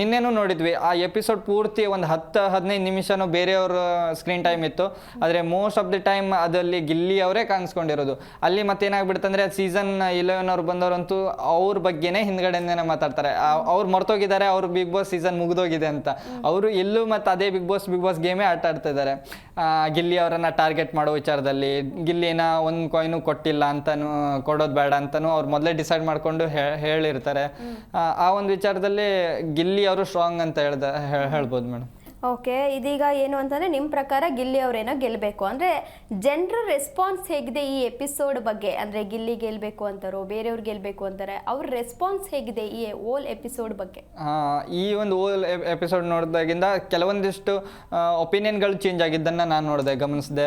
ನಿನ್ನೆನೂ ನೋಡಿದ್ವಿ ಆ ಎಪಿಸೋಡ್ ಪೂರ್ತಿ ಒಂದು ಹತ್ತು ಹದಿನೈದು ನಿಮಿಷನೂ ಬೇರೆಯವ್ರ ಸ್ಕ್ರೀನ್ ಟೈಮ್ ಇತ್ತು. ಆದರೆ ಮೋಸ್ಟ್ ಆಫ್ ದಿ ಟೈಮ್ ಅದಲ್ಲಿ ಗಿಲ್ಲಿ ಅವರೇ ಕಾಣಿಸ್ಕೊಂಡಿರೋದು. ಅಲ್ಲಿ ಮತ್ತೇನಾಗ್ಬಿಡ್ತಂದ್ರೆ ಸೀಸನ್ ಇಲೆವೆನ್ ಅವ್ರು ಬಂದವರಂತೂ ಅವ್ರ ಬಗ್ಗೆನೇ ಹಿಂದ್ಗಡೆನೇ ಮಾತಾಡ್ತಾರೆ. ಅವ್ರು ಮರ್ತೋಗಿದ್ದಾರೆ ಅವ್ರು ಬಿಗ್ ಬಾಸ್ ಸೀಸನ್ ಮುಗಿದೋಗಿದೆ ಅಂತ. ಅವರು ಎಲ್ಲೂ ಮತ್ತೆ ಅದೇ ಬಿಗ್ ಬಾಸ್ ಬಿಗ್ ಬಾಸ್ ಗೇಮೇ ಆಟ ಆಡ್ತಾ ಇದ್ದಾರೆ. ಗಿಲ್ಲಿ ಅವರನ್ನು ಟಾರ್ಗೆಟ್ ಮಾಡೋ ವಿಚಾರದಲ್ಲಿ ಗಿಲ್ಲಿನ ಒಂದು ಕಾಯ್ನು ಕೊಟ್ಟಿಲ್ಲ ಅಂತಾನು ಕೊಡೋದು ಬೇಡ ಅಂತಾನು ಅವ್ರು ಮೊದಲೇ ಡಿಸೈಡ್ ಮಾಡಿಕೊಂಡು ಹೇಳಿರ್ತಾರೆ. ಆ, ಒಂದು ವಿಚಾರದಲ್ಲಿ ಗಿಲ್ಲಿ ಅವರು ಸ್ಟ್ರಾಂಗ್ ಅಂತ ಹೇಳ್ದ ಹೇಳ್ಬೋದು ಮೇಡಮ್ ಓಕೆ ಇದೀಗ ಏನು ಅಂತಂದ್ರೆ ನಿಮ್ಮ ಪ್ರಕಾರ ಗಿಲ್ಲಿ ಅವರೇನೋ ಗೆಲ್ಲಬೇಕು ಅಂದ್ರೆ ಜನರ ರೆಸ್ಪಾನ್ಸ್ ಹೇಗಿದೆ ಈ ಎಪಿಸೋಡ್ ಬಗ್ಗೆ? ಅಂದ್ರೆ ಗಿಲ್ಲಿ ಗೆಲ್ಲಬೇಕು ಅಂತಾರೋ ಬೇರೆಯವ್ರು ಗೆಲ್ಲಬೇಕು ಅಂತಾರೆ ಅವ್ರ ರೆಸ್ಪಾನ್ಸ್ ಹೇಗಿದೆ ಈ ಓಲ್ ಎಪಿಸೋಡ್ ಬಗ್ಗೆ? ಆ, ಈ ಒಂದು ಓಲ್ ಎಪಿಸೋಡ್ ನೋಡಿದಾಗಿಂದ ಕೆಲವೊಂದಿಷ್ಟು ಒಪಿನಿಯನ್ಗಳು ಚೇಂಜ್ ಆಗಿದ್ದನ್ನ ನಾನು ನೋಡಿದೆ ಗಮನಿಸಿದೆ.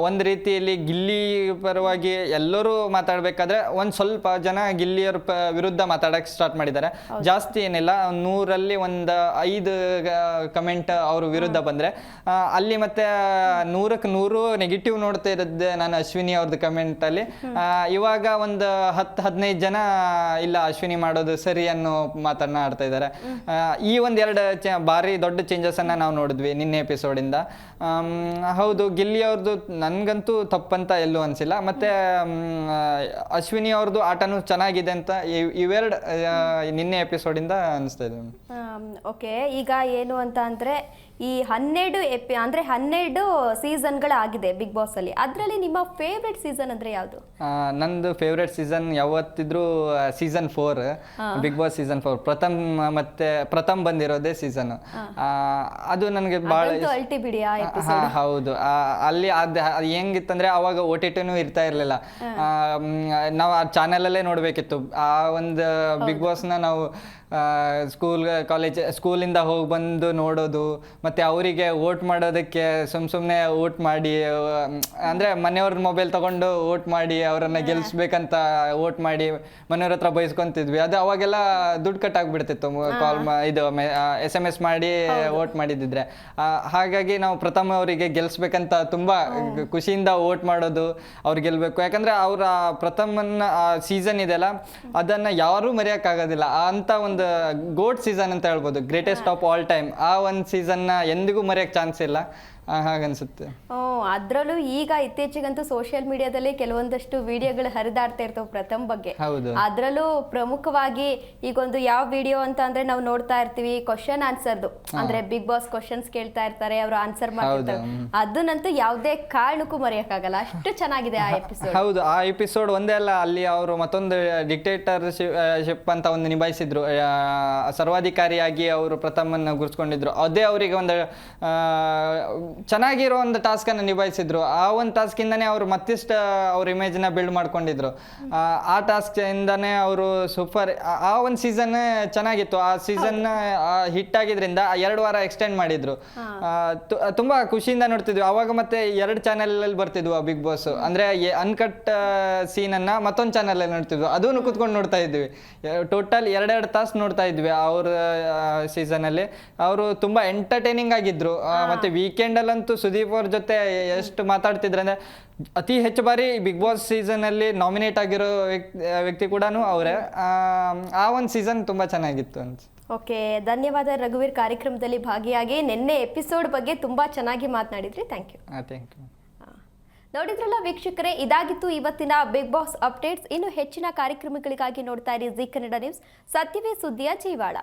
ಒಂದು ರೀತಿಯಲ್ಲಿ ಗಿಲ್ಲಿ ಪರವಾಗಿ ಎಲ್ಲರೂ ಮಾತಾಡಬೇಕಾದ್ರೆ ಒಂದು ಸ್ವಲ್ಪ ಜನ ಗಿಲ್ಲಿಯವ್ರ ವಿರುದ್ಧ ಮಾತಾಡಕ್ಕೆ ಸ್ಟಾರ್ಟ್ ಮಾಡಿದ್ದಾರೆ. ಜಾಸ್ತಿ ಏನಿಲ್ಲ ನೂರಲ್ಲಿ ಒಂದು ಐದು ಕಮೆಂಟ್ ಅವ್ರ ವಿರುದ್ಧ ಬಂದ್ರೆ. ಅಲ್ಲಿ ಮತ್ತೆ ನೂರಕ್ಕೆ ನೂರು ನೆಗೆಟಿವ್ ನೋಡ್ತಾ ಇರೋದೇ ನಾನು ಅಶ್ವಿನಿ ಅವ್ರದ್ದು ಕಮೆಂಟಲ್ಲಿ ಇವಾಗ ಒಂದು ಹತ್ತು ಹದಿನೈದು ಜನ, ಇಲ್ಲ ಅಶ್ವಿನಿ ಮಾಡೋದು ಸರಿ ಅನ್ನೋ ಮಾತನ್ನ ಆಡ್ತಾ ಇದ್ದಾರೆ. ಈ ಒಂದೆರಡು ಚ ಭಾರಿ ದೊಡ್ಡ ಚೇಂಜಸ್ ಅನ್ನ ನಾವು ನೋಡಿದ್ವಿ ನಿನ್ನೆ ಎಪಿಸೋಡಿಂದ ಹೌದು, ಗಿಲ್ಲಿ ಅವ್ರದ್ದು ನನಗಂತೂ ತಪ್ಪಂತ ಎಲ್ಲೂ ಅನ್ಸಿಲ್ಲ. ಮತ್ತೆ ಅಶ್ವಿನಿ ಅವ್ರದ್ದು ಆಟನೂ ಚೆನ್ನಾಗಿದೆ ಅಂತ ಇವ್- ಇವೆರಡು ನಿನ್ನೆ ನಿನ್ನೆ ಎಪಿಸೋಡಿಂದ ಅನಿಸ್ತಾ ಇದೆ. ಓಕೆ ಈಗ ಏನು ಅಂತ ಅಂದ್ರೆ ಈ ಹನ್ನೆರಡು ಎಪಿ ಅಂದ್ರೆ ಹನ್ನೆರಡು ಸೀಸನ್ಗಳಾಗಿದೆ ಬಿಗ್ ಬಾಸ್ ಅಲ್ಲಿ. ಅದರಲ್ಲಿ ನಿಮ್ಮ ಫೇವ್ರೆಟ್ ಸೀಸನ್ ಅಂದ್ರೆ ಯಾವುದು? ನಂದು favourite season ಯಾವತ್ತಿದ್ರು season four big boss season four Pratham ಮತ್ತೆ ಪ್ರಥಮ್ ಬಂದಿರೋದೇ ಸೀಸನ್ ಅದು ನನಗೆ ಬಹಳ ಅಲ್ಟಿ ಬಿಡಿ ಹೌದು. ಅಲ್ಲಿ ಅದ್ ಅದ್ ಹೆಂಗಿತ್ತಂದ್ರೆ ಅವಾಗ ಓ ಟಿ ಟಿನೂ ಇರ್ತಾ ಇರ್ಲಿಲ್ಲ. ನಾವು ಆ ಚಾನೆಲಲ್ಲೇ ನೋಡ್ಬೇಕಿತ್ತು. ಆ ಒಂದು ಬಿಗ್ ಬಾಸ್ನ ನಾವು ಸ್ಕೂಲ್ ಕಾಲೇಜ್ ಸ್ಕೂಲಿಂದ ಹೋಗಿ ಬಂದು ನೋಡೋದು ಮತ್ತು ಅವರಿಗೆ ವೋಟ್ ಮಾಡೋದಕ್ಕೆ ಸುಮ್ಮ ಸುಮ್ಮನೆ ವೋಟ್ ಮಾಡಿ ಅಂದರೆ ಮನೆಯವ್ರ ಮೊಬೈಲ್ ತಗೊಂಡು ವೋಟ್ ಮಾಡಿ ಅವರನ್ನು ಗೆಲ್ಲಿಸ್ಬೇಕಂತ ವೋಟ್ ಮಾಡಿ ಮನೆಯವ್ರ ಹತ್ರ ಬಯಸ್ಕೊತಿದ್ವಿ ಅದು ಅವಾಗೆಲ್ಲ ದುಡ್ಡು ಕಟ್ ಕಾಲ್ ಇದು ಎಸ್ ಎಂ ಎಸ್ ಮಾಡಿ ವೋಟ್ ಮಾಡಿದ್ದಿದ್ರೆ ಹಾಗಾಗಿ ನಾವು ಪ್ರಥಮ ಅವರಿಗೆ ಗೆಲ್ಲಿಸ್ಬೇಕಂತ ತುಂಬ ಖುಷಿಯಿಂದ ವೋಟ್ ಮಾಡೋದು ಅವ್ರು ಗೆಲ್ಲಬೇಕು ಯಾಕಂದರೆ ಅವರ ಪ್ರಥಮನ ಸೀಸನ್ ಇದೆಯಲ್ಲ ಅದನ್ನು ಯಾರೂ ಮರೆಯೋಕ್ಕಾಗೋದಿಲ್ಲ. ಅಂತ ಒಂದು ಗೋಟ್ ಸೀಸನ್ ಅಂತ ಹೇಳ್ಬೋದು ಗ್ರೇಟೆಸ್ಟ್ ಆಫ್ ಆಲ್ ಟೈಮ್ ಆ ಒಂದು ಸೀಸನ್ನ ಎಂದಿಗೂ ಮರೆಯೋಕ್ಕೆ ಚಾನ್ಸ್ ಇಲ್ಲ. ಹಾಗನ್ಸುತ್ತೆ ಓ ಅದ್ರಲ್ಲೂ ಈಗ ಇತ್ತೀಚೆಗಂತೂ ಸೋಷಿಯಲ್ ಮೀಡಿಯಾದಲ್ಲಿ ಕೆಲವೊಂದಷ್ಟು ವಿಡಿಯೋಗಳು ಹರಿದಾಡ್ತಾ ಇರ್ತವೆ ಪ್ರಥಮ್ ಬಗ್ಗೆ. ಹೌದು. ಅದ್ರಲ್ಲೂ ಪ್ರಮುಖವಾಗಿ ಈಗೊಂದು ಯಾವ ವಿಡಿಯೋ ಅಂತ ಅಂದ್ರೆ ನಾವು ನೋಡ್ತಾ ಇರ್ತೀವಿ ಕ್ವಶನ್ ಆನ್ಸರ್ದು ಅಂದ್ರೆ ಬಿಗ್ ಬಾಸ್ ಕ್ವಶನ್ಸ್ ಕೇಳ್ತಾ ಇರ್ತಾರೆ ಅವರು ಆನ್ಸರ್ ಮಾಡ್ತಾರೆ ಅದನ್ನಂತೂ ಯಾವುದೇ ಕಾರಣಕ್ಕೂ ಮರೆಯಕ್ಕಾಗಲ್ಲ. ಅಷ್ಟು ಚೆನ್ನಾಗಿದೆ ಆ ಎಪಿಸೋಡ್ ಹೌದು ಆ ಎಪಿಸೋಡ್ ಒಂದೇ ಅಲ್ಲ ಅಲ್ಲಿ ಅವರು ಮತ್ತೊಂದು ಡಿಕ್ಟೇಟರ್ ಶಿಪ್ ಅಂತ ಒಂದು ನಿಭಾಯಿಸಿದ್ರು. ಸರ್ವಾಧಿಕಾರಿಯಾಗಿ ಅವರು ಪ್ರಥಮನ್ನ ಗುರ್ಸ್ಕೊಂಡಿದ್ರು ಅದೇ ಅವರಿಗೆ ಒಂದು ಚೆನ್ನಾಗಿರೋ ಒಂದು ಟಾಸ್ಕನ್ನು ನಿಭಾಯಿಸಿದ್ರು. ಆ ಒಂದು ಟಾಸ್ಕಿಂದನೇ ಅವರು ಮತ್ತಿಷ್ಟು ಅವ್ರ ಇಮೇಜ್ನ ಬಿಲ್ಡ್ ಮಾಡ್ಕೊಂಡಿದ್ರು. ಆ, ಟಾಸ್ಕ್ ಇಂದಾನೆ ಅವರು ಸೂಪರ್ ಆ ಒಂದು ಸೀಸನ್ ಚೆನ್ನಾಗಿತ್ತು. ಆ ಸೀಸನ್ ಹಿಟ್ ಆಗಿದ್ರಿಂದ ಎರಡು ವಾರ ಎಕ್ಸ್ಟೆಂಡ್ ಮಾಡಿದ್ರು. ತುಂಬಾ ಖುಷಿಯಿಂದ ನೋಡ್ತಿದ್ವಿ. ಅವಾಗ ಮತ್ತೆ ಎರಡು ಚಾನೆಲ್ ಅಲ್ಲಿ ಬರ್ತಿದ್ವು ಬಿಗ್ ಬಾಸ್ ಅಂದ್ರೆ ಅನ್ಕಟ್ ಸೀನ್ ಅನ್ನ ಮತ್ತೊಂದು ಚಾನೆಲ್ ಅಲ್ಲಿ ನೋಡ್ತಿದ್ವಿ. ಅದನ್ನು ಕುತ್ಕೊಂಡು ನೋಡ್ತಾ ಇದ್ವಿ. ಟೋಟಲ್ ಎರಡೆರಡು ತಾಸು ನೋಡ್ತಾ ಇದ್ವಿ ಅವ್ರ ಸೀಸನ್ ಅಲ್ಲಿ. ಅವರು ತುಂಬಾ ಎಂಟರ್ಟೈನಿಂಗ್ ಆಗಿದ್ರು. ಮತ್ತೆ ವೀಕೆಂಡ್ ಅಲ್ಲಂತೂ ಸುದೀಪ್ ಅವ್ರ ಜೊತೆ ಎಷ್ಟು ಮಾತಾಡ್ತಿದ್ರೆ ಅಂದ್ರೆ ಅತಿ ಹೆಚ್ಚು ಬಾರಿ ಬಿಗ್ ಬಾಸ್ ಸೀಸನ್ ಅಲ್ಲಿ ನಾಮಿನೇಟ್ ಆಗಿರೋ ವ್ಯಕ್ತಿ ವ್ಯಕ್ತಿ ಕೂಡ ಅವರೇ. ಆ ಒಂದು ಸೀಸನ್ ತುಂಬಾ ಚೆನ್ನಾಗಿತ್ತು ಅಂತ ಓಕೆ ಧನ್ಯವಾದ ರಘುವೀರ್ ಕಾರ್ಯಕ್ರಮದಲ್ಲಿ ಭಾಗಿಯಾಗಿ. ನಿನ್ನೆ ಎಪಿಸೋಡ್ ಬಗ್ಗೆ ತುಂಬಾ ಚೆನ್ನಾಗಿ ಮಾತನಾಡಿದ್ರಿ. ಥ್ಯಾಂಕ್ ಯು ಥ್ಯಾಂಕ್ ಯು ನೋಡಿದ್ರಲ್ಲ ವೀಕ್ಷಕರೇ ಇದಾಗಿತ್ತು ಇವತ್ತಿನ ಬಿಗ್ ಬಾಸ್ ಅಪ್ಡೇಟ್ಸ್ ಇನ್ನು ಹೆಚ್ಚಿನ ಕಾರ್ಯಕ್ರಮಗಳಿಗಾಗಿ ನೋಡ್ತಾ ಇರಿ ಜಿ ಕನ್ನಡ ನ್ಯೂಸ್ ಸತ್ಯವೇ ಸುದ್ದಿಯ ಜೀವಾಳ.